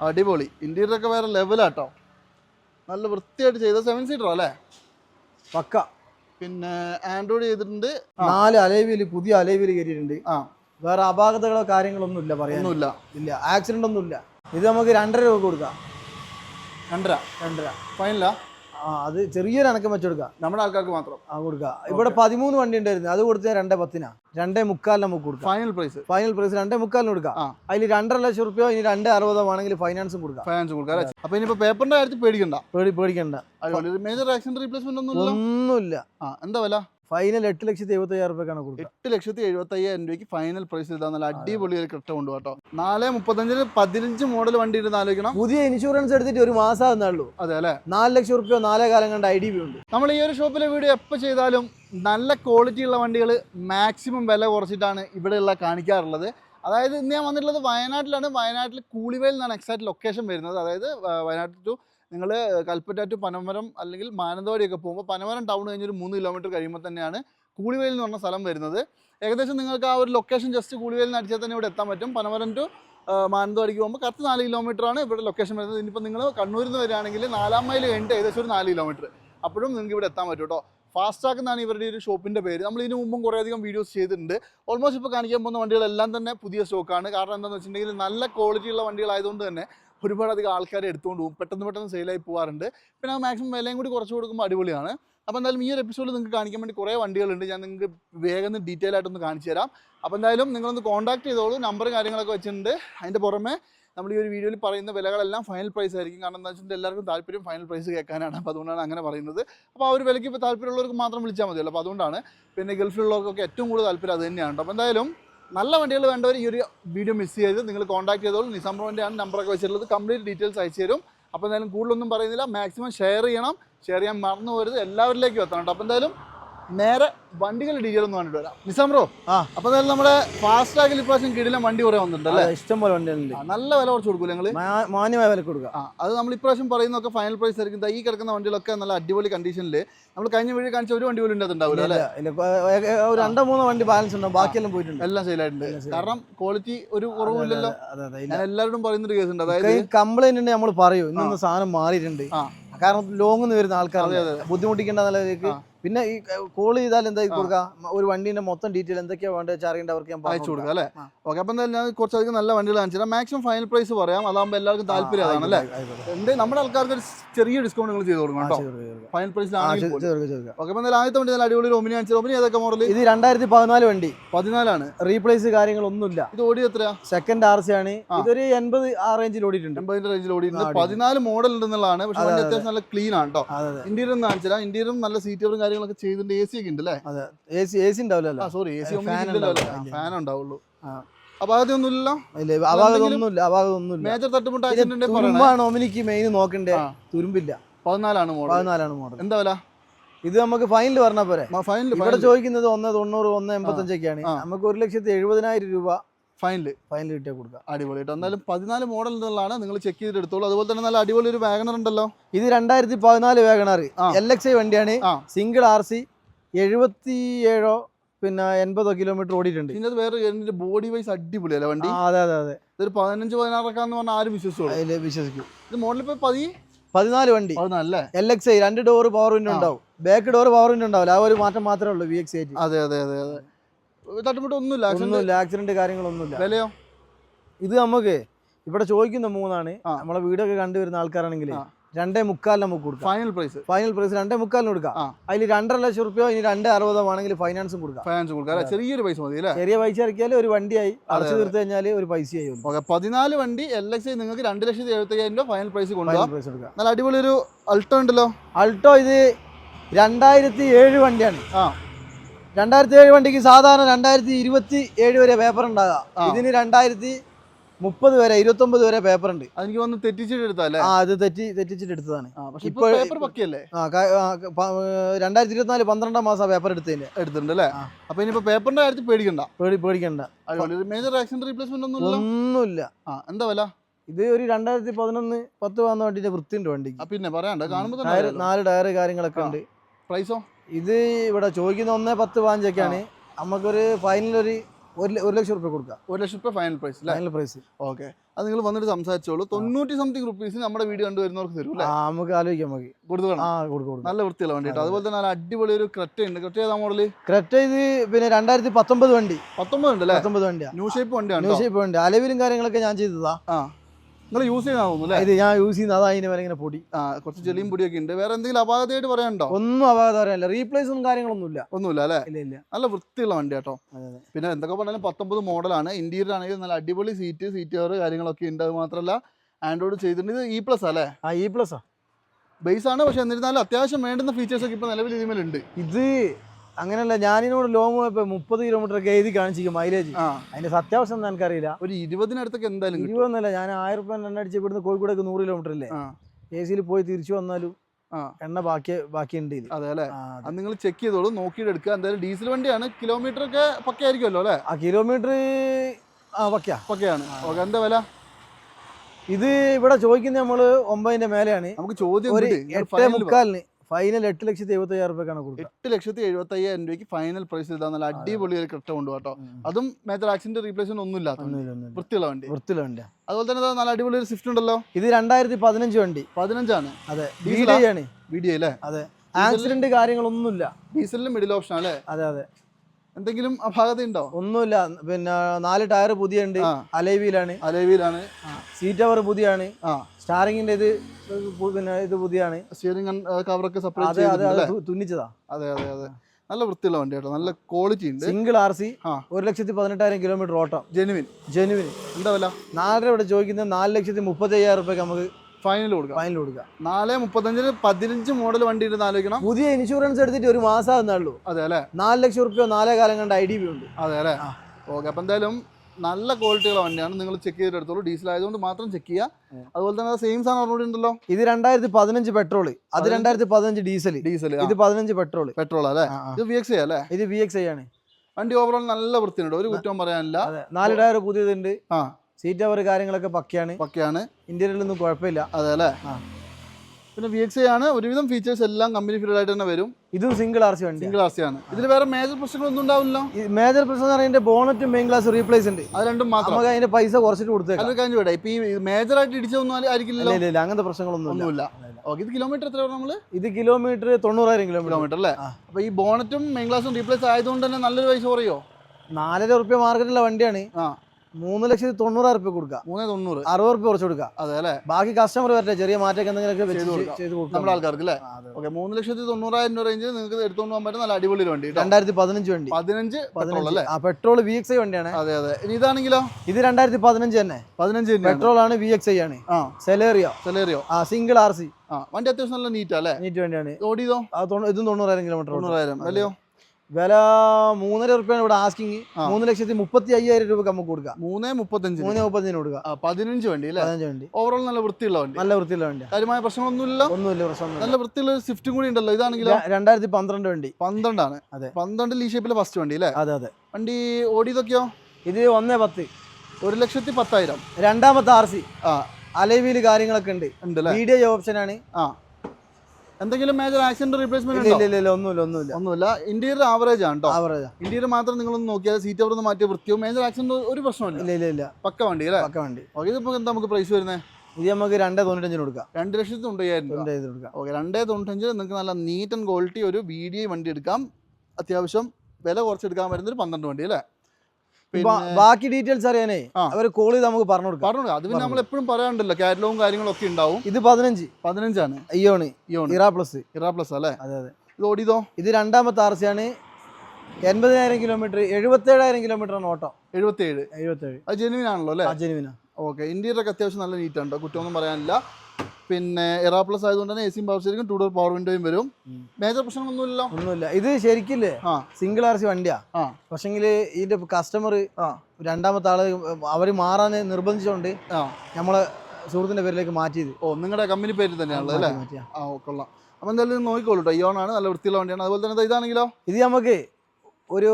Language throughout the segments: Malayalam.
അടിപൊളി. ഇന്റീരിയർ ഒക്കെ വേറെ ലെവലാട്ടോ. നല്ല വൃത്തിയായിട്ട് ചെയ്ത സെവൻ സീറ്റർ അല്ലേ? പക്ക. പിന്നെ ആൻഡ്രോയിഡ് ചെയ്തിട്ടുണ്ട്. നാല് അലൈവിൽ പുതിയ അലൈവിൽ കയറ്റിയിട്ടുണ്ട് ആ. വേറെ അപാകതകളോ കാര്യങ്ങളൊന്നും ഇല്ല പറയുന്നില്ല ഇല്ല. ആക്സിഡന്റ് ഒന്നും ഇല്ല ഇത് നമുക്ക് രണ്ടര രൂപ കൊടുക്കാം. രണ്ടര. രണ്ടര. ഫൈനലാ ആ അത് ചെറിയൊരു അനക്കം വെച്ച് കൊടുക്കാം. നമ്മുടെ ആൾക്കാർക്ക് മാത്രം. ആ കൊടുക്കുക ഇവിടെ പതിമൂന്ന് വണ്ടി ഉണ്ടായിരുന്നു. അത് കൊടുത്താൽ രണ്ടേ പത്തിനാ. രണ്ടേ മുക്കാലിന് നമുക്ക് കൊടുക്കാം. ഫൈനൽ പ്രൈസ് ഫൈനൽ പ്രൈസ് രണ്ടേ മുക്കാലിന് കൊടുക്കാം. അതിൽ രണ്ടര ലക്ഷം റുപ്യോ ഇനി രണ്ട് അറുപതോ ആണെങ്കിൽ ഫൈനാൻസും കൊടുക്കാം. ഫൈനാൻസ് കൊടുക്കാം അപ്പൊ ഇനിയിപ്പോ പേപ്പറിന്റെ കാര്യത്തിൽ പേടിക്കണ്ട. പേടി പേടിക്കണ്ട. മേജർ ആക്സിഡന്റ് റീപ്ലേസ്മെന്റ് ഒന്നുമില്ല? ഒന്നുമില്ല. എന്താ വില? ഫൈനൽ എട്ട് ലക്ഷത്തി എഴുപത്തി അയ്യായിരം റുപ്യക്കാണ് കൊടുക്കുക. എട്ട് ലക്ഷത്തി എഴുപത്തി അയ്യായിരം രൂപയ്ക്ക് ഫൈനൽ പ്രൈസ് ഇതാ നല്ല അടിപൊളി ഒരു കിട്ട കൊണ്ടു കേട്ടോ. നാല് മുപ്പത്തഞ്ചിന് പതിനഞ്ച് മോഡൽ വണ്ടി ഇരുന്ന് ആലോചിക്കണം. പുതിയ ഇൻഷുറൻസ് എടുത്തിട്ട് ഒരു മാസം ആകുന്നുള്ളൂ അതെ അല്ലേ? നാല് ലക്ഷം റുപ്യോ നാലേ കാലം കണ്ട് ഐ ഡി ബി ഉണ്ട്. നമ്മൾ ഈ ഒരു ഷോപ്പിലെ വീഡിയോ എപ്പോൾ ചെയ്താലും നല്ല ക്വാളിറ്റി ഉള്ള വണ്ടികൾ മാക്സിമം വില കുറച്ചിട്ടാണ് ഇവിടെയുള്ള കാണിക്കാറുള്ളത്. അതായത് ഇന്ന് ഞാൻ വന്നിട്ടുള്ളത് വയനാട്ടിലാണ്. വയനാട്ടിൽ കൂളിവേൽ എന്നാണ് എക്സാക്ട് ലൊക്കേഷൻ വരുന്നത്. അതായത് വയനാട്ടിൽ ടു നിങ്ങൾ കൽപ്പറ്റ ടു പനമരം അല്ലെങ്കിൽ മാനന്തവാടിയൊക്കെ പോകുമ്പോൾ പനമരം ടൗൺ കഴിഞ്ഞൊരു മൂന്ന് കിലോമീറ്റർ കഴിയുമ്പോൾ തന്നെയാണ് കൂളിവേൽ എന്ന് പറഞ്ഞ സ്ഥലം വരുന്നത്. ഏകദേശം നിങ്ങൾക്ക് ആ ഒരു ലൊക്കേഷൻ ജസ്റ്റ് കൂളിവേലിൽ നിന്ന് അടിച്ചാൽ തന്നെ ഇവിടെ എത്താൻ പറ്റും. പനമരം ടു മാനന്തവാടിക്ക് പോകുമ്പോൾ കറക്റ്റ് നാല് കിലോമീറ്റർ ആണ് ഇവിടെ ലൊക്കേഷൻ വരുന്നത്. ഇനിയിപ്പോൾ നിങ്ങൾ കണ്ണൂരിൽ നിന്ന് വരികയാണെങ്കിൽ നാലാം മൈൽ കഴിഞ്ഞിട്ട് ഏകദേശം ഒരു നാല് കിലോമീറ്റർ അപ്പോഴും നിങ്ങൾക്ക് ഇവിടെ എത്താൻ പറ്റും കേട്ടോ ഫാസ്റ്റ് ട്രാക്ക് എന്നാണ് ഇവരുടെ ഒരു ഷോപ്പിന്റെ പേര്. നമ്മൾ ഇതിനു മുമ്പും കുറേയധികം വീഡിയോസ് ചെയ്തിട്ടുണ്ട്. ഓൾമോസ്റ്റ് ഇപ്പോൾ കാണിക്കാൻ പോകുന്ന വണ്ടികളെല്ലാം തന്നെ പുതിയ സ്റ്റോക്കാണ് കാരണം എന്താണെന്ന് വെച്ചിട്ടുണ്ടെങ്കിൽ നല്ല ക്വാളിറ്റിയുള്ള വണ്ടികളായതുകൊണ്ട് തന്നെ ഒരുപാട് അധികം ആൾക്കാർ എടുത്തുകൊണ്ട് പോകും. പെട്ടെന്ന് പെട്ടെന്ന് സെയിലായി പോകാറുണ്ട് പിന്നെ ആ മാക്സിമം വിലയും കൂടി കുറച്ച് കൊടുക്കുമ്പോൾ അടിപൊളിയാണ്. അപ്പോൾ എന്തായാലും ഈ ഒരു എപ്പിസോഡിൽ നിങ്ങൾക്ക് കാണിക്കാൻ വേണ്ടി കുറേ വണ്ടികളുണ്ട്. ഞാൻ നിങ്ങൾക്ക് വേഗം ഡീറ്റെയിൽ ആയിട്ടൊന്ന് കാണിച്ചു തരാം. അപ്പോൾ എന്തായാലും നിങ്ങളൊന്ന് കോൺടാക്ട് ചെയ്തോളൂ. നമ്പർ കാര്യങ്ങളൊക്കെ വെച്ചിട്ടുണ്ട്. അതിന്റെ പുറമെ നമ്മൾ ഈ ഒരു വീഡിയോയിൽ പറയുന്ന വിലകളെല്ലാം ഫൈനൽ പ്രൈസ് ആയിരിക്കും. കാരണം എന്താ വെച്ചിട്ടുണ്ടെങ്കിൽ എല്ലാവർക്കും താല്പര്യം ഫൈനൽ പ്രൈസ് കേൾക്കാനാണ്. അപ്പോൾ അതുകൊണ്ടാണ് അങ്ങനെ പറയുന്നത്. അപ്പോൾ ആ ഒരു വിലയ്ക്ക് ഇപ്പോൾ താല്പര്യമുള്ളവർക്ക് മാത്രം വിളിച്ചാൽ മതിയല്ലോ. അപ്പോൾ അതുകൊണ്ടാണ്. പിന്നെ ഗൾഫിലുള്ളവർക്കൊക്കെ ഏറ്റവും കൂടുതൽ താല്പര്യം അത് തന്നെയാണ്. അപ്പോൾ എന്തായാലും നല്ല വണ്ടികൾ വേണ്ടവർ ഈ ഒരു വീഡിയോ മിസ് ചെയ്ത് നിങ്ങൾ കോൺടാക്ട് ചെയ്തോളൂ. നിസാം ആണ് നമ്പറൊക്കെ വെച്ചിട്ടുള്ളത് കംപ്ലീറ്റ് ഡീറ്റെയിൽസ് അയച്ചു തരും. അപ്പോൾ എന്തായാലും കൂടുതലൊന്നും പറയുന്നില്ല. മാക്സിമം ഷെയർ ചെയ്യണം. ഷെയർ ചെയ്യാൻ മറന്നു പോരുത് എല്ലാവരിലേക്കും എത്തണം കേട്ടോ. അപ്പോൾ എന്തായാലും നേരെ വണ്ടികളുടെ ഡീറ്റെയിൽ ഒന്ന് കണ്ടിട്ട് വരാം. നിസാം ബ്രോ ആ. അപ്പൊ എന്തായാലും നമ്മുടെ ഫാസ്റ്റ് ടാഗിൽ ഇപ്രാവശ്യം കിടിലം വണ്ടി കുറെ വന്നിട്ടുണ്ട് അല്ലേ? ഇഷ്ടം പോലെ വണ്ടി ആ, നല്ല വില കുറച്ച് കൊടുക്കൂല മാ- മാന്യമായ വില കൊടുക്കുക ആ അത് നമ്മൾ ഇപ്രാവശ്യം പറയുന്നൊക്കെ ഫൈനൽ പ്രൈസ് ആയിരിക്കും. ഈ കിടക്കുന്ന വണ്ടികളൊക്കെ നല്ല അടിപൊളി കണ്ടീഷനിൽ നമ്മൾ കഴിഞ്ഞ വീട് കാണിച്ച ഒരു വണ്ടി പോലും ഉണ്ടാവില്ല അല്ലേ ഒരു രണ്ടോ മൂന്നോ വണ്ടി ബാലൻസ് ഉണ്ടാവും ബാക്കിയെല്ലാം പോയിട്ടുണ്ട്. എല്ലാം സെയിലായിട്ടുണ്ട് കാരണം ക്വാളിറ്റി ഒരു കുറവില്ലല്ലോ ഞാൻ എല്ലാവരോടും പറയുന്നൊരു കേസ് ഉണ്ട്. അതായത് കംപ്ലൈന്റ് ഉണ്ട് നമ്മൾ പറയൂ. ഇന്നൊന്ന് സാധനം മാറിയിട്ടുണ്ട്. കാരണം ലോങ് നിന്ന് വരുന്ന ആൾക്കാർ. ബുദ്ധിമുട്ടിക്കേണ്ട നിലയിലേക്ക് ആ. പിന്നെ ഈ കോൾ ചെയ്താൽ എന്തായി കൊടുക്കുക ഒരു വണ്ടീന്റെ മൊത്തം ഡീറ്റെയിൽ എന്തൊക്കെയാ വേണ്ടത് വെച്ചാൽ അറിയേണ്ട അവർക്ക് ഞാൻ അയച്ചു കൊടുക്കുക അല്ലേ? ഓക്കെ അപ്പം ഞാൻ കുറച്ചധികം നല്ല വണ്ടികൾ കാണിച്ചു തരാം. മാക്സിമം ഫൈനൽ പ്രൈസ് പറയാം. അതാകുമ്പോൾ എല്ലാവർക്കും താല്പര്യം അതാണ് അല്ലേ? എന്ത് നമ്മുടെ ആൾക്കാർക്ക് ഒരു ചെറിയ ഡിസ്കൗണ്ട് നിങ്ങൾ ചെയ്ത് കൊടുക്കണം കേട്ടോ. ഫൈനൽ പ്രൈസ് ഓക്കെ അപ്പം ആദ്യത്തെ വണ്ടി നല്ല അടിപൊളി ഒമിനി കാണിച്ചു ഒമിനി ഏതൊക്കെ മോഡൽ ഇത് രണ്ടായിരത്തി പതിനാല് വണ്ടി. പതിനാലാണ്. റീപ്ലേസ് കാര്യങ്ങളൊന്നുമില്ല. ഇത് ഓടി എത്ര സെക്കൻഡ് ആർ സി ആണ്. ഇതൊരു എൺപത് ആ റേഞ്ചിൽ ഓടിയിട്ടുണ്ട്. എൺപതിന്റെ റേഞ്ചിൽ ഓടിയിട്ടുണ്ട്. പതിനാല് മോഡൽ ഉണ്ടെന്നുള്ളതാണ്. പക്ഷെ അത്യാവശ്യം നല്ല ക്ലീൻ ആണ് കേട്ടോ. ഇന്റീരിയർ കാണിച്ചുതരാം ഇന്റീരിയറും നല്ല സീറ്റുകളും കാര്യങ്ങളൊക്കെ ചെയ്തിട്ടുണ്ട്. എ സി ഒക്കെ ഉണ്ട് അല്ലേ അതെ. എ സി എ സി ഉണ്ടാവില്ലല്ലോ. Sorry A C. ഫാൻ ഉണ്ടാവുള്ളൂ. ഇല്ല അപാകതൊന്നുമില്ല അപാകതൊന്നുമില്ല. മേജർ തട്ടുമുട്ട തുരുമ്പാണ് ഒമിനിക്ക് മെയിൻ നോക്കണ്ടേ. തുരുമ്പില്ല. പതിനാലാണ് മോഡൽ. പതിനാലാണ് മോഡൽ. എന്താ വില? ഇത് നമുക്ക് ഫൈനൽ പറഞ്ഞാൽ പോരെ? ഫൈനൽ ഇവിടെ ചോദിക്കുന്നത് ഒന്ന് തൊണ്ണൂറ് ഒന്ന് എൺപത്തഞ്ചൊക്കെയാണ്. നമുക്ക് ഒരു ലക്ഷത്തി എഴുപതിനായിരം രൂപ ഫൈനൽ ഫൈനൽ കിട്ടിയാൽ കൊടുക്കാം അടിപൊളി കേട്ടോ. എന്തായാലും പതിനാല് മോഡൽ എന്നുള്ളതാണ് നിങ്ങൾ ചെക്ക് ചെയ്തിട്ട് എടുത്തോളൂ അതുപോലെ തന്നെ നല്ല അടിപൊളി ഒരു വാഗണർ ഉണ്ടല്ലോ? ഇത് രണ്ടായിരത്തി പതിനാല് വാഗണർ എൽ എക്സ് ഐ വണ്ടിയാണ്. സിംഗിൾ ആർ സി എഴുപത്തി ഏഴോ പിന്നെ എൺപതോ കിലോമീറ്റർ ഓടിയിട്ടുണ്ട്. പിന്നെ വേറെ ബോഡി വൈസ് അടിപൊളി അല്ലേ വണ്ടി? അതെ അതെ അതെ. ഇതൊരു പതിനഞ്ച് പതിനാറൊക്കെ പറഞ്ഞാൽ ആരും വിശ്വസിച്ചോളൂ. അതിൽ വിശ്വസിക്കും. ഇത് മോഡൽ ഇപ്പൊ പതി? പതിനാല് വണ്ടി. എൽ എക്സ് ഐ രണ്ട് ഡോർ പവർ വിൻഡോ. ഉണ്ടാവും. ബാക്ക് ഡോർ പവർ വിൻഡോ ഉണ്ടാവില്ല. ആ ഒരു മാറ്റം മാത്രമേ ഉള്ളൂ വി എക്സ് ഐ അതെ അതെ അതെ അതെ. ഒന്നുമില്ല ആക്സിഡന്റ് കാര്യങ്ങളൊന്നുമില്ല. വിലയോ? ഇത് നമുക്ക് ഇവിടെ ചോദിക്കുന്ന മൂന്നാണ്. നമ്മളെ വീടൊക്കെ കണ്ടുവരുന്ന ആൾക്കാരാണെങ്കിൽ. രണ്ടേ മുക്കാലിന് നമുക്ക് കൊടുക്കാം. ഫൈനൽ പ്രൈസ് ഫൈനൽ പ്രൈസ് രണ്ടേ മുക്കാലിന് കൊടുക്കാം. അതിൽ രണ്ടര ലക്ഷം റുപ്യോ ഇനി രണ്ട് അറുപതോ ആണെങ്കിൽ ഫൈനാൻസും കൊടുക്കാം. ഫൈനാൻസ് കൊടുക്കാം. ചെറിയൊരു പൈസ മതി ചെറിയ പൈസ ഇറക്കിയാൽ ഒരു വണ്ടിയായി. അടച്ചു. തീർത്ത് കഴിഞ്ഞാൽ ഒരു പൈസയായി. ഓക്കെ പതിനാല് വണ്ടി എൽ എക്സ് നിങ്ങൾക്ക് രണ്ട് ലക്ഷത്തി എഴുപത്തി അയ്യായിരം രൂപ ഫൈനൽ പ്രൈസ് കൊണ്ടുപോകാം പ്രൈസ് കൊടുക്കാം. നല്ല അടിപൊളി ഒരു അൾട്ടോ ഉണ്ടല്ലോ. അൾട്ടോ ഇത് രണ്ടായിരത്തി ഏഴ് വണ്ടിയാണ്. ആ. രണ്ടായിരത്തി ഏഴ് വണ്ടിക്ക് സാധാരണ രണ്ടായിരത്തി ഇരുപത്തി ഏഴ് വരെ പേപ്പർ ഉണ്ടാകാം. ഇതിന് രണ്ടായിരത്തി മുപ്പത് വരെ ഇരുപത്തൊമ്പത് വരെ പേപ്പർ ഉണ്ട്. അതെനിക്ക് വന്ന് തെറ്റിച്ചിട്ട് എടുത്തല്ലേ ആ അത് തെറ്റി തെറ്റിച്ചിട്ട് എടുത്തതാണ്. പക്ഷെ ഇപ്പൊ ഇപ്പൊ- പേപ്പർ ആ രണ്ടായിരത്തി ഇരുപത്തിനാല് പന്ത്രണ്ടാം മാസം പേപ്പർ എടുത്തതിന്റെ എടുത്തിട്ടുണ്ട് അല്ലേ. അപ്പൊ ഇനിയിപ്പോ പേപ്പറിന്റെ കാര്യത്തിൽ പേടിക്കണ്ട. പേടി പേടിക്കണ്ട. മേജർ ആക്സിഡന്റ് റീപ്ലേസ്മെന്റ് ഒന്നും ഒന്നുമില്ല. ആ എന്താ വില? ഇത് ഒരു രണ്ടായിരത്തി പതിനൊന്ന് പത്ത് വന്ന വണ്ടിന്റെ വൃത്തിയുണ്ട് വണ്ടിക്ക്. പിന്നെ പറയാണ്ട് കാണുമ്പോ തന്നെ നാല് ടയർ കാര്യങ്ങളൊക്കെ ഉണ്ട്. പ്രൈസോ ഇത് ഇവിടെ ചോദിക്കുന്ന ഒന്നേ പത്ത് പാഞ്ചൊക്കെയാണ് നമുക്കൊരു ഫൈനൽ ഒരു ഒരു ലക്ഷം റുപ്യ കൊടുക്കാം. ഒരു ലക്ഷം റുപ്യ final price final price okay അത് നിങ്ങൾ വന്നിട്ട് സംസാരിച്ചോളൂ. തൊണ്ണൂറ്റി സംതിങ് റുപ്പീസിന് നമ്മുടെ വീഡിയോ കണ്ടുവരുന്നവർക്ക് തരും ആ നമുക്ക് ആലോചിക്കാം നമുക്ക്. കൊടുക്കണം ആ കൊടുക്കും നല്ല വൃത്തിയുള്ള വണ്ടി കേട്ടോ. അതുപോലെ തന്നെ നല്ല അടിപൊളി ഒരു ക്രെറ്റ ഉണ്ട്. ക്രെറ്റ ഏതാ മോഡൽ ക്രെറ്റ ഇത് പിന്നെ രണ്ടായിരത്തി പത്തൊമ്പത് വണ്ടി. പത്തൊമ്പത് ഉണ്ട് അല്ലേ? പത്തൊമ്പത് വണ്ടിയാണ് ന്യൂ ഷേപ്പ് വണ്ടിയാണ് ന്യൂ ഷേപ്പ് വണ്ടി. അലവിലും കാര്യങ്ങളൊക്കെ ഞാൻ ചെയ്തതാ. ആ. നിങ്ങൾ യൂസ് ചെയ്യുന്ന അല്ലേ? ഇത് ഞാൻ യൂസ് ചെയ്യുന്ന അതാ അതിന് മേലെ ഇങ്ങനെ പൊടി. ആ കുറച്ച് ചെളിയും പൊടിയൊക്കെ ഉണ്ട്. വേറെ എന്തെങ്കിലും അപാകതയായിട്ട് പറയാനുണ്ടോ? ഒന്നും അപാകത പറയാനില്ല. റീപ്ലേസും കാര്യങ്ങളൊന്നും ഇല്ല ഒന്നുമില്ല അല്ലേ? ഇല്ല ഇല്ല. നല്ല വൃത്തിയുള്ള വണ്ടി കേട്ടോ. പിന്നെ എന്തൊക്കെ പറഞ്ഞാലും പത്തൊമ്പത് മോഡലാണ്. ഇന്റീരിയർ ആണെങ്കിൽ നല്ല അടിപൊളി സീറ്റ് സീറ്റ് കവർ കാര്യങ്ങളൊക്കെ ഉണ്ട്. അത് മാത്രമല്ല ആൻഡ്രോയിഡ് ചെയ്തിട്ടുണ്ട്. ഇത് ഇ പ്ലസ് അല്ലേ? ആ ഇ പ്ലസ് ബേസ് ആണ്. പക്ഷെ എന്നിരുന്നാലും അത്യാവശ്യം വേണ്ടുന്ന ഫീച്ചേഴ്സ് ഒക്കെ ഇപ്പൊ നിലവിൽ ഇതിമേലുണ്ട് ഇത് അങ്ങനെയല്ല ഞാനിനോട് ലോങ് പോയപ്പോ മുപ്പത് കിലോമീറ്റർ ഒക്കെ എഴുതി കാണിച്ചിരിക്കും മൈലേജ് അതിന്റെ സത്യാവസ്ഥ ഒന്നും എനിക്കറിയില്ല. ഒരു ഇരുപതിനടുത്തൊക്കെ എന്തായാലും ഇരുപതൊന്നല്ല ഞാൻ ആയിരം എണ്ണ അടിച്ച് ഇവിടുന്ന് കോഴിക്കോടേക്ക് നൂറ് കിലോമീറ്റർ ഇല്ലേ? എ സിയിൽ പോയി തിരിച്ചു വന്നാലും. എണ്ണ ബാക്കി ബാക്കിയുണ്ട് അതെ അല്ലേ? അത്. നിങ്ങൾ ചെക്ക് ചെയ്തോളൂ നോക്കിയിട്ട് എടുക്കുക. എന്തായാലും ഡീസൽ വണ്ടിയാണ് കിലോമീറ്റർ ഒക്കെ പക്കയായിരിക്കുമല്ലോ അല്ലേ? ആ കിലോമീറ്റർ ആ പക്കയാ. പക്കയാണ്. ഓക്കെ എന്താ വില? ഇത് ഇവിടെ ചോദിക്കുന്നത് നമ്മൾ ഒമ്പതിന്റെ മേലെയാണ്. നമുക്ക് ചോദ്യം ഒരു എട്ട്. മുക്കാലിന് ഫൈനൽ എട്ട് ലക്ഷത്തി എഴുപത്തി അയ്യായിരം റുപ്യക്കാണ് കൊടുക്കുക. എട്ട് ലക്ഷത്തി എഴുപത്തി അയ്യായിരം രൂപയ്ക്ക് ഫൈനൽ പ്രൈസ് ഇതാ നല്ല അടിപൊളി ഒരു കെട്ട കൊണ്ടു കേട്ടോ. അതും മേജർ ആക്സിന്റെ റീപ്ലേസ്മെന്റ് ഒന്നുമില്ല വൃത്തിയുള്ള വണ്ടി. വൃത്തിയുള്ള വണ്ടി അതുപോലെ തന്നെ നല്ല അടിപൊളി ഒരു സ്വിഫ്റ്റ് ഉണ്ടല്ലോ. ഇത് രണ്ടായിരത്തി പതിനഞ്ച് വണ്ടി. പതിനഞ്ചാണ്. അതെ. ആ? ആണ്. വീഡിയോ അല്ലേ അതെ. ആക്സിഡന്റ് കാര്യങ്ങളൊന്നുമില്ല. ഡീസലിന് മിഡിൽ ഓപ്ഷൻ അല്ലേ അതെ അതെ. എന്തെങ്കിലും അപാകത ഉണ്ടോ? ഒന്നുമില്ല. പിന്നെ നാല് ടയർ പുതിയ ഉണ്ട്. അലൈവിയിലാണ്. അലേവിയിലാണ്. സീറ്റ് അവർ പുതിയാണ്. ആ. സ്റ്റാറിങ്ങിന്റെ ഇത് പിന്നെ ഇത് പുതിയാണ്. സ്റ്റിയറിംഗ് കവറൊക്കെ സെപ്പറേറ്റ് അതെ ചെയ്തിട്ടുണ്ട് അതെ തുന്നിച്ചതാ. അതെ അതെ അതെ. നല്ല വൃത്തിയുള്ള വണ്ടി കേട്ടോ നല്ല ക്വാളിറ്റി ഉണ്ട്. Single R C. ഒരു ലക്ഷത്തി പതിനെട്ടായിരം കിലോമീറ്റർ ഓട്ടം. ജെനുവിൻ ജെനുവിൻ എന്താ വില? നാലര ഇവിടെ ചോദിക്കുന്നത് നാല് ലക്ഷത്തി മുപ്പത്തി അയ്യായിരം റുപ്യക്ക് നമുക്ക് ഫൈനൽ കൊടുക്കാം. ഫൈനൽ കൊടുക്കാം. നാല് മുപ്പത്തഞ്ചിന് പതിനഞ്ച് മോഡൽ വണ്ടി ഇരുന്ന് ആലോചിക്കണം. പുതിയ ഇൻഷുറൻസ് എടുത്തിട്ട് ഒരു മാസം ആകുന്നുള്ളൂ അതെ അല്ലേ? നാല് ലക്ഷം റുപ്യ നാലേ കാലം കണ്ട് ഐ ഡി ബി ഉണ്ട്. അതെ അല്ലേ. ഓക്കെ അപ്പം എന്തായാലും നല്ല ക്വാളിറ്റിയുള്ള വണ്ടിയാണ്. നിങ്ങൾ ചെക്ക് ചെയ്തിട്ട് ഡീസൽ ആയതുകൊണ്ട് മാത്രം ചെക്ക് ചെയ്യുക അതുപോലെ തന്നെ സെയിം സാധനം പറഞ്ഞുകൂടി ഉണ്ടല്ലോ ഇത് രണ്ടായിരത്തി പതിനഞ്ച് പെട്രോൾ അത്? രണ്ടായിരത്തി പതിനഞ്ച് ഡീസൽ ഡീസൽ ഇത് പതിനഞ്ച് പെട്രോൾ പെട്രോൾ അല്ലേ? ഇത് വി എക്സ് അല്ലേ? ഇത് വി എക്സ് ആണ്. വണ്ടി ഓവറോൾ നല്ല വൃത്തിയുണ്ട്. ഒരു കുറ്റവും പറയാനില്ല. നാല് ടയർ പുതിയതുണ്ട്. ആ. സീറ്റ് അവർ കാര്യങ്ങളൊക്കെ പക്കയാണ്. പക്കയാണ്. ഇന്ത്യയിലൊന്നും കുഴപ്പമില്ല. അതെ അല്ലേ? ആ. പിന്നെ വി എക്സ് ആണ്. ഒരുവിധം ഫീച്ചേഴ്സ് എല്ലാം കമ്പനി ഫിറ്റഡ് ആയിട്ട് തന്നെ വരും. ഇതും സിംഗിൾ ആർ സി വണ്ടി സിംഗിൾ ആർ സി ആണ്. ഇതിൽ വേറെ മേജർ പ്രശ്നങ്ങളൊന്നും ഉണ്ടാവില്ല മേജർ പ്രശ്നം എന്ന് പറയുന്നത് ബോണറ്റും മെയിൻ ഗ്ലാസ് റീപ്ലേസ് ഉണ്ട്. അത് രണ്ടും മാത്രം. നമുക്ക് അതിന്റെ പൈസ കുറച്ചിട്ട് കൊടുത്തേക്കാം. അത് കഴിഞ്ഞു വിടാം. ഇപ്പൊ ഈ മേജർ ആയിട്ട് ഇടിച്ചൊന്നും ഇല്ല ആയിരിക്കില്ലല്ലോ ഇല്ല. അങ്ങനത്തെ പ്രശ്നങ്ങളൊന്നും ഇല്ല. ഒന്നുമില്ല. ഓക്കെ ഇത് കിലോമീറ്റർ എത്ര നമ്മൾ? ഇത് കിലോമീറ്റർ തൊണ്ണൂറായിരം കിലോമീറ്റർ അല്ലേ. അപ്പൊ ഈ ബോണറ്റും മെയിൻ ഗ്ലാസും റീപ്ലേസ് ആയതുകൊണ്ട് തന്നെ നല്ലൊരു പൈസ കുറയോ? നാലര റുപ്യ മാർക്കറ്റിലെ വണ്ടിയാണ്. ആ. മൂന്ന് ലക്ഷത്തി തൊണ്ണൂറായിരം റുപ്യ കൊടുക്കുക മൂന്ന് തൊണ്ണൂറ്. അറുപത് റുപ്യ കുറച്ച് കൊടുക്കുക അതെ അല്ലേ? ബാക്കി കസ്റ്റമർ വരട്ടെ ചെറിയ മാറ്റമൊക്കെ എന്തെങ്കിലും ചെയ്ത് കൊടുക്കാം. നമ്മുടെ ആൾക്കാർക്ക് അല്ലേ. ഓക്കെ മൂന്ന് ലക്ഷത്തി തൊണ്ണൂറായിരം രൂപ റേഞ്ച് നിങ്ങൾക്ക് എടുത്തുകൊണ്ട് പോകാൻ പറ്റുന്ന നല്ല അടിപൊളി വണ്ടി. രണ്ടായിരത്തി പതിനഞ്ച് വണ്ടി. പതിനഞ്ച് പെട്രോൾ അല്ലേ? ആ പെട്രോൾ വി എക്സ് ഐ വണ്ടിയാണ്. അതെ അതെ. ഇനി ഇതാണെങ്കിലോ? ഇത് രണ്ടായിരത്തി പതിനഞ്ച് തന്നെ. പതിനഞ്ച് പെട്രോൾ ആണ് വി എക്സ് ഐ ആണ്. സെലേറിയോ സെലേറിയോ ആ സിംഗിൾ ആർ സി ആ വണ്ടി അത്യാവശ്യം നല്ല നീറ്റ് അല്ലേ? നീറ്റ് വണ്ടിയാണ്. ഓടിയതോ? ഇതും തൊണ്ണൂറായിരം കിലോമീറ്റർ തൊണ്ണൂറായിരം. വിലയോ വില മൂന്നര റുപ്യാണ് ഇവിടെ ആസ്കിങ്. മൂന്ന് ലക്ഷത്തി മുപ്പത്തി അയ്യായിരം രൂപ നമുക്ക് കൊടുക്കാം. മൂന്നേ മുപ്പത്തഞ്ച് മൂന്ന് മുപ്പത്തഞ്ചിന് കൊടുക്കുക പതിനഞ്ച് വണ്ടി അല്ലേ? പതിനഞ്ച് വണ്ടി. ഓവറോൾ നല്ല വൃത്തിയുള്ള വണ്ടി. നല്ല വൃത്തിയുള്ള വണ്ടി കാര്യമായ പ്രശ്നമൊന്നുമില്ല ഒന്നുമില്ല പ്രശ്നം നല്ല വൃത്തിയുള്ള സ്വിഫ്റ്റും കൂടി ഉണ്ടല്ലോ. ഇതാണെങ്കിൽ രണ്ടായിരത്തി പന്ത്രണ്ട് വണ്ടി. പന്ത്രണ്ടാണ്. അതെ. പന്ത്രണ്ടിൽ ഈ ഷേപ്പിലെ ഫസ്റ്റ് വണ്ടി അല്ലേ? അതെ അതെ. വണ്ടി ഓടിയതൊക്കെയോ? ഇത് ഒന്നേ പത്ത്. ഒരു ലക്ഷത്തി പത്തായിരം. രണ്ടാമത്തെ ആർ സി ആ. അലവിയിൽ കാര്യങ്ങളൊക്കെ ഉണ്ട്. വീഡിയോ ഓപ്ഷനാണ് ആണ്. ആ. എന്തെങ്കിലും മേജർ ആക്സിഡന്റ് റീപ്ലേസ്മെന്റ് ഇല്ല ഒന്നുമില്ല ഒന്നുമില്ല. ഒന്നുമില്ല. ഇന്റീരിയർ ആവറേജ് ആണ് കേട്ടോ ആവറേജ് ഇന്റീരിയർ മാത്രം നിങ്ങളൊന്ന് നോക്കിയാൽ സീറ്റ് അവർ മാറ്റി മാറ്റിയ വൃത്തിയോ മേജർ ആക്സിഡന്റ് ഒരു പ്രശ്നമില്ല ഇല്ല ഇല്ല ഇല്ല. പക്ക വണ്ടി അല്ലേ? പക്ക വണ്ടി. ഓക്കെ ഇതിപ്പോ എന്താ നമുക്ക് പ്രൈസ് വരുന്നത് ഇത് നമുക്ക് രണ്ടേ തൊണ്ണൂറ്റഞ്ചിന് കൊടുക്കാം. രണ്ട് ലക്ഷത്തി തൊണ്ണൂറ്റായിരം രൂപ. തൊണ്ണൂറ്റി ചെയ്ത് കൊടുക്കാം. ഓക്കെ രണ്ടേ തൊണ്ണൂറ്റഞ്ച് നിങ്ങൾക്ക് നല്ല നീറ്റ് ആൻഡ് ക്വാളിറ്റി ഒരു വി ഡി വണ്ടി എടുക്കാം. അത്യാവശ്യം വില കുറച്ചെടുക്കാൻ പറ്റുന്ന ഒരു പന്ത്രണ്ട് വണ്ടി അല്ലേ? ബാക്കി ഡീറ്റെയിൽസ് അറിയാനേ. അവർ കോൾ ചെയ്ത് നമുക്ക് പറഞ്ഞു കൊടുക്കാം. പറഞ്ഞു അത് പിന്നെ നമ്മൾ എപ്പോഴും പറയാറുണ്ടല്ലോ കാറ്റലോഗും കാര്യങ്ങളൊക്കെ ഉണ്ടാവും. ഇത് പതിനഞ്ച്. പതിനഞ്ചാണ്. അയ്യോണ് Eon Era plus Era plus അല്ലേ? അതെ അതെ. ഇത് ഓടിയതോ? ഇത് രണ്ടാമത്തെ ആർ സിയാണ് എൺപതിനായിരം കിലോമീറ്റർ എഴുപത്തേഴായിരം കിലോമീറ്റർ ആണ് ഓട്ടോ. എഴുപത്തേഴ്. എഴുപത്തേഴ്. അത് ജെനുവിൻ ആണല്ലോ അല്ലേ? ജെനുവിനാണ് ഓക്കെ ഇന്ത്യയിലൊക്കെ അത്യാവശ്യം നല്ല നീറ്റ് ഉണ്ടോ കുറ്റമൊന്നും പറയാനില്ല. പിന്നെ എറാ പ്ലസ് ആയതുകൊണ്ട് തന്നെ എ സിയും പവർ സ്റ്റിയറിംഗും ടൂ ഡോർ പവർ വിൻഡോയും വരും. മേജർ പ്രശ്നമൊന്നുമില്ലല്ലോ ഒന്നുമില്ല. ഇത് ശരിക്കില്ലേ. സിംഗിൾ ആർ സി വണ്ടിയാ. പക്ഷെങ്കിൽ ഇതിന്റെ കസ്റ്റമർ രണ്ടാമത്തെ ആൾ അവർ മാറാൻ നിർബന്ധിച്ചോണ്ട് നമ്മളെ സുഹൃത്തിന്റെ പേരിലേക്ക് മാറ്റിയത്. ഓ നിങ്ങളുടെ കമ്പനി പേര് തന്നെയാണല്ലോ അല്ലേ? ആ കൊള്ളാം. അപ്പൊ എന്തായാലും നോക്കിക്കോളൂട്ടോ. ഇയോൺ ആണ് നല്ല വൃത്തിയുള്ള വണ്ടിയാണ്. അതുപോലെ തന്നെ ഇതാണെങ്കിലോ? ഇത് നമുക്ക് ഒരു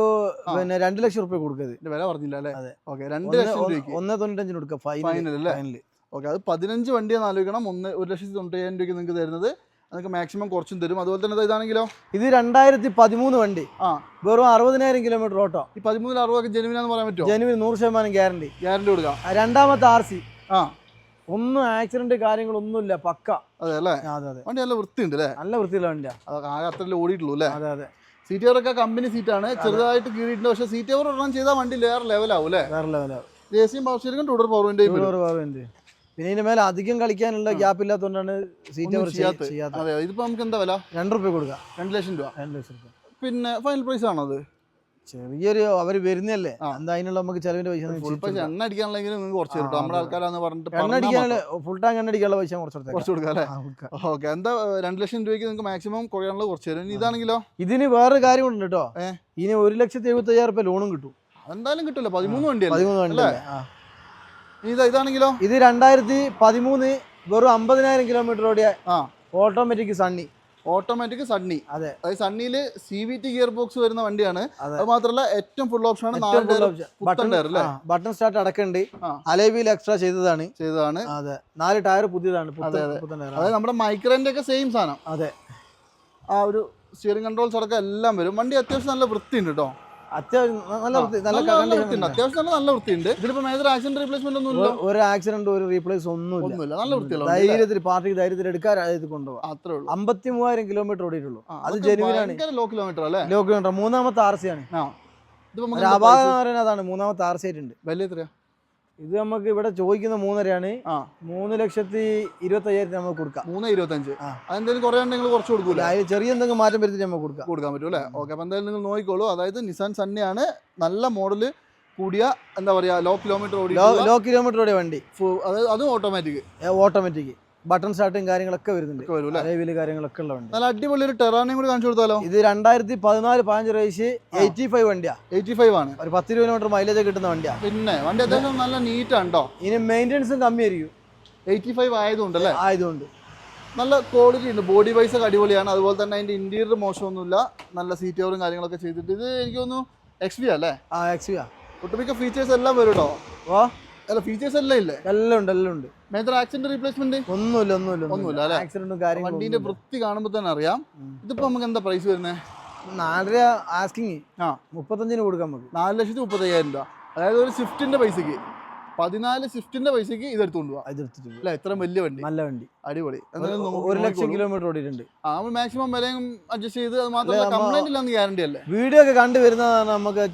പിന്നെ രണ്ട് ലക്ഷം റുപ്യ കൊടുക്കരുത്. വില പറഞ്ഞില്ല അല്ലേ. ഓക്കെ രണ്ട് ലക്ഷം ഒന്ന് തൊണ്ണൂറ്റഞ്ചിന് കൊടുക്കുക ഫൈനൽ ഫൈനൽ അല്ലേ? ഫൈനൽ ഓക്കെ അത് പതിനഞ്ച് വണ്ടിയാണ് ആലോചിക്കണം. ഒന്ന് ഒരു ലക്ഷത്തി തൊണ്ണൂറ്റയ്യായിരം രൂപയ്ക്ക് നിങ്ങൾക്ക് തരുന്നത്. നിങ്ങൾക്ക് മാക്സിമം കുറച്ചും തരും. അതുപോലെ തന്നെ ഇതാണെങ്കിലോ? ഇത് രണ്ടായിരത്തി പതിമൂന്ന് വണ്ടി. ആ. വെറും അറുപതിനായിരം കിലോമീറ്റർ ഓട്ടോ. ഈ പതിമൂന്നിൽ അറുപതൊക്കെ ജനുവിനാന്ന് പറയാൻ പറ്റുമോ? ജനുവിന് നൂറ് ശതമാനം ഗ്യാരണ്ടി ഗ്യാരണ്ടി കൊടുക്കാം. രണ്ടാമത്തെ ആർ സി ആ. ഒന്നും ആക്സിഡന്റ് കാര്യങ്ങളൊന്നുമില്ല പക്ക. അതെ അല്ലേ? അതെ അതെ. വണ്ടി നല്ല വൃത്തിയുണ്ട് അല്ലേ? നല്ല വൃത്തിയുള്ള വണ്ടിയാ. അതൊക്കെ ആകെ അത്രല്ലേ ഓടിയിട്ടുള്ളൂ അല്ലേ? അതെ അതെ. സീറ്റ് കവറൊക്കെ കമ്പനി സീറ്റാണ് ചെറുതായിട്ട് കീറിയിട്ടുണ്ട്. പക്ഷേ സീറ്റ് കവർ ഒരെണ്ണം ചെയ്താൽ വണ്ടി വേറെ ലെവലാവും അല്ലേ? വേറെ ലെവലാവും എ സിയും പവർ സ്റ്റിയറിംഗും ടൂഡർ പവർ വിൻഡോയും പവർ പിന്നെ ഇതിന്റെ മേലെ അധികം കളിക്കാനുള്ള ഗ്യാപ്പ് ഇല്ലാത്തതുകൊണ്ടാണ് സീറ്റ് അവർ ചെയ്യാത്തത്. ചെയ്യാത്ത അതെ ഇതിപ്പോ നമുക്ക് എന്താ വില? രണ്ട് റുപ്യ കൊടുക്കുക രണ്ട് ലക്ഷം രൂപ. രണ്ട് ലക്ഷം രൂപ. പിന്നെ ഫൈനൽ പ്രൈസ് ആണോ അത്? ചെറിയൊരു അവർ വരുന്നല്ലേ. എന്താ അതിനുള്ള നമുക്ക് ചെലവിന്റെ പൈസ എണ്ണ അടിക്കാനുള്ളെങ്കിൽ നിങ്ങൾക്ക് കുറച്ച് കിട്ടും. നമ്മുടെ. ആൾക്കാരാന്ന് പറഞ്ഞിട്ട് കൊടുക്കാം. എണ്ണ അടിക്കാനുള്ള ഫുൾ ടാങ്ക് എണ്ണ അടിക്കാനുള്ള പൈസ കുറച്ച്. കുറച്ച് കൊടുക്കാം അല്ലേ? ഓക്കെ എന്താ രണ്ട് ലക്ഷം രൂപയ്ക്ക് നിങ്ങൾക്ക് മാക്സിമം കുറയാനുള്ള കുറച്ച് തരും. ഇതാണെങ്കിലോ? ഇതിന് വേറെ കാര്യം ഉണ്ട് കേട്ടോ ഇനി ഒരു ലക്ഷത്തി എഴുപത്തി അയ്യായിരം റുപ്യ ലോണും കിട്ടും. എന്തായാലും കിട്ടില്ല പതിമൂന്ന് വണ്ടിയല്ലേ? പതിമൂന്ന് വണ്ടി ഇതാ ഇതാണെങ്കിലോ? ഇത് രണ്ടായിരത്തി പതിമൂന്ന് വെറും അമ്പതിനായിരം കിലോമീറ്റർ ഓടിയ ആ. ഓട്ടോമാറ്റിക് സണ്ണി ഓട്ടോമാറ്റിക് സണ്ണി അതെ. അതായത് സണ്ണിയിൽ C V T gear box വരുന്ന വണ്ടിയാണ്. അതെ. മാത്രമല്ല ഏറ്റവും ഫുൾ ഓപ്ഷൻ ആണ് ബട്ടൺ ബട്ടൺ സ്റ്റാർട്ട് അടക്കണ്ട്. ആ. അലേവിയിൽ എക്സ്ട്രാ ചെയ്തതാണ്. ചെയ്തതാണ്. അതെ. നാല് ടയർ പുതിയതാണ്. അതായത് നമ്മുടെ മൈക്രോന്റെ ഒക്കെ സെയിം സാധനം. അതെ. ആ ഒരു സ്റ്റിയറിംഗ് കൺട്രോൾസ് അടക്കം എല്ലാം വരും. വണ്ടി അത്യാവശ്യം നല്ല വൃത്തിയുണ്ട് കേട്ടോ അത്യാവശ്യം നല്ല വൃത്തി നല്ല നല്ല നല്ല വൃത്തിയുണ്ട്. അത്യാവശ്യം നല്ല നല്ല വൃത്തിയുണ്ട്. ഇതിലിപ്പോ മേജർ ആക്സിഡന്റ് റീപ്ലേസ്മെന്റ് ഒന്നും ഇല്ല. ഒരു ആക്സിഡന്റ് ഒരു റീപ്ലേസ് ഒന്നുമില്ല. ഒന്നുമില്ല. നല്ല വൃത്തിയുള്ള? ധൈര്യത്തിൽ പാർട്ടിക്ക് ധൈര്യത്തിൽ എടുക്കാൻ ഇത് കൊണ്ടുപോകാം അത്രേ ഉള്ളൂ. അമ്പത്തി മൂവായിരം കിലോമീറ്റർ ഓടിയിട്ടുള്ളൂ അത് ജനുവിനാണ് ലോ കിലോമീറ്റർ അല്ലേ? ലോ കിലോമീറ്റർ മൂന്നാമത്തെ ആർ സി ആണ്. ആ. ഇത് ഒരു അപാകം എന്ന് പറയുന്നത് അതാണ്. മൂന്നാമത്തെ ആർ സി ആയിട്ടുണ്ട്. വലിയ എത്രയാ? ഇത് നമുക്ക് ഇവിടെ ചോദിക്കുന്ന മൂന്നരയാണ്. മൂന്ന് ലക്ഷത്തി ഇരുപത്തി അയ്യായിരത്തി നമുക്ക് കൊടുക്കാം. മൂന്ന് ഇരുപത്തഞ്ച്. അതെന്തെങ്കിലും കുറേ ഉണ്ടെങ്കിൽ കുറച്ച് കൊടുക്കൂല ചെറിയ എന്തെങ്കിലും മാറ്റം വരുത്തി നമുക്ക് കൊടുക്കാം. കൊടുക്കാൻ പറ്റും അല്ലേ? ഓക്കെ അപ്പം എന്തായാലും നിങ്ങൾ നോക്കിക്കോളൂ. അതായത് നിസാൻ സണ്ണിയാണ് നല്ല മോഡൽ കൂടിയ എന്താ പറയാ ലോ കിലോമീറ്റർ ഓടി ലോ ലോ കിലോമീറ്റർ ഓടിയ വണ്ടി. അതായത് അതും ഓട്ടോമാറ്റിക് ഓട്ടോമാറ്റിക് ബട്ടൺ സ്റ്റാർട്ടും കാര്യങ്ങളൊക്കെ വരുന്നുണ്ട്. വരും കാര്യങ്ങളൊക്കെ ഉള്ള വണ്ടി നല്ല അടിപൊളി ഒരു ടെറാനയും കൂടി കാണിച്ചു കൊടുത്താലോ? ഇത് രണ്ടായിരത്തി പതിനാല് പതിനഞ്ച് റേസ് എയ്റ്റി ഫൈവ് വണ്ടിയാ. എയ്റ്റി ഫൈവ് ആണ്. ഒരു പത്ത് കിലോമീറ്റർ മൈലേജ് കിട്ടുന്ന വണ്ടിയാ. പിന്നെ വണ്ടി അത്യാവശ്യം നല്ല നീറ്റ് ഉണ്ടോ ഇനി മെയിന്റെനൻസും കമ്മിയായിരിക്കും. എയ്റ്റി ഫൈവ് ആയതുകൊണ്ട് അല്ലേ? ആയതുകൊണ്ട്. നല്ല ക്വാളിറ്റി ഉണ്ട്. ബോഡി വൈസ് ഒക്കെ അടിപൊളിയാണ്. അതുപോലെ തന്നെ അതിന്റെ ഇന്റീരിയർ മോശമൊന്നുമില്ല. നല്ല സീറ്റ് കവറും കാര്യങ്ങളൊക്കെ ചെയ്തിട്ട് ഇത് എനിക്ക് തോന്നുന്നു എക്സ് വി അല്ലേ? ആ എക്സ് വി ആ. ഒട്ടുമിക്ക ഫീച്ചേഴ്സ് എല്ലാം വരും കേട്ടോ ഓ അല്ല ഫീച്ചേഴ്സ് എല്ലാം ഇല്ലേ? എല്ലാം ഉണ്ട് എല്ലാം ഉണ്ട്. മേജർ ആക്സിഡന്റ് റീപ്ലേസ്മെന്റ് ഒന്നുമില്ല ഒന്നുമില്ല ഒന്നുമില്ല. അല്ലേ? ആക്സിഡന്റും കാര്യങ്ങളും വണ്ടിന്റെ വൃത്തി കാണുമ്പോൾ തന്നെ അറിയാം. ഇതിപ്പോ നമുക്ക് എന്താ പ്രൈസ് വരുന്നത് നാലര ആസ്കിങ് ആ. മുപ്പത്തഞ്ചിന് കൊടുക്കാൻ നമുക്ക്. നാല് ലക്ഷത്തി മുപ്പത്തയ്യായിരം രൂപ. അതായത് ഒരു സ്വിഫ്റ്റിന്റെ പൈസക്ക് പതിനാല് സ്വിഫ്റ്റിന്റെ പൈസക്ക് ഇത് എടുത്തുകൊണ്ട് പോവാം. എതിർത്തിട്ട് പോയി. അല്ലേ? ഇത്രയും വലിയ വണ്ടി. നല്ല വണ്ടി. അടിപൊളി. ഒരു- ലക്ഷം കിലോമീറ്റർ ഓടിയിട്ടുണ്ട്. ആ മാക്സിമം വിലയും അഡ്ജസ്റ്റ് ചെയ്ത് അത് മാത്രമല്ല കംപ്ലൈന്റ് ഇല്ലെന്ന് ഗ്യാരണ്ടി അല്ലേ? വീഡിയോ ഒക്കെ കണ്ടു വരുന്നതാണ് നമുക്ക്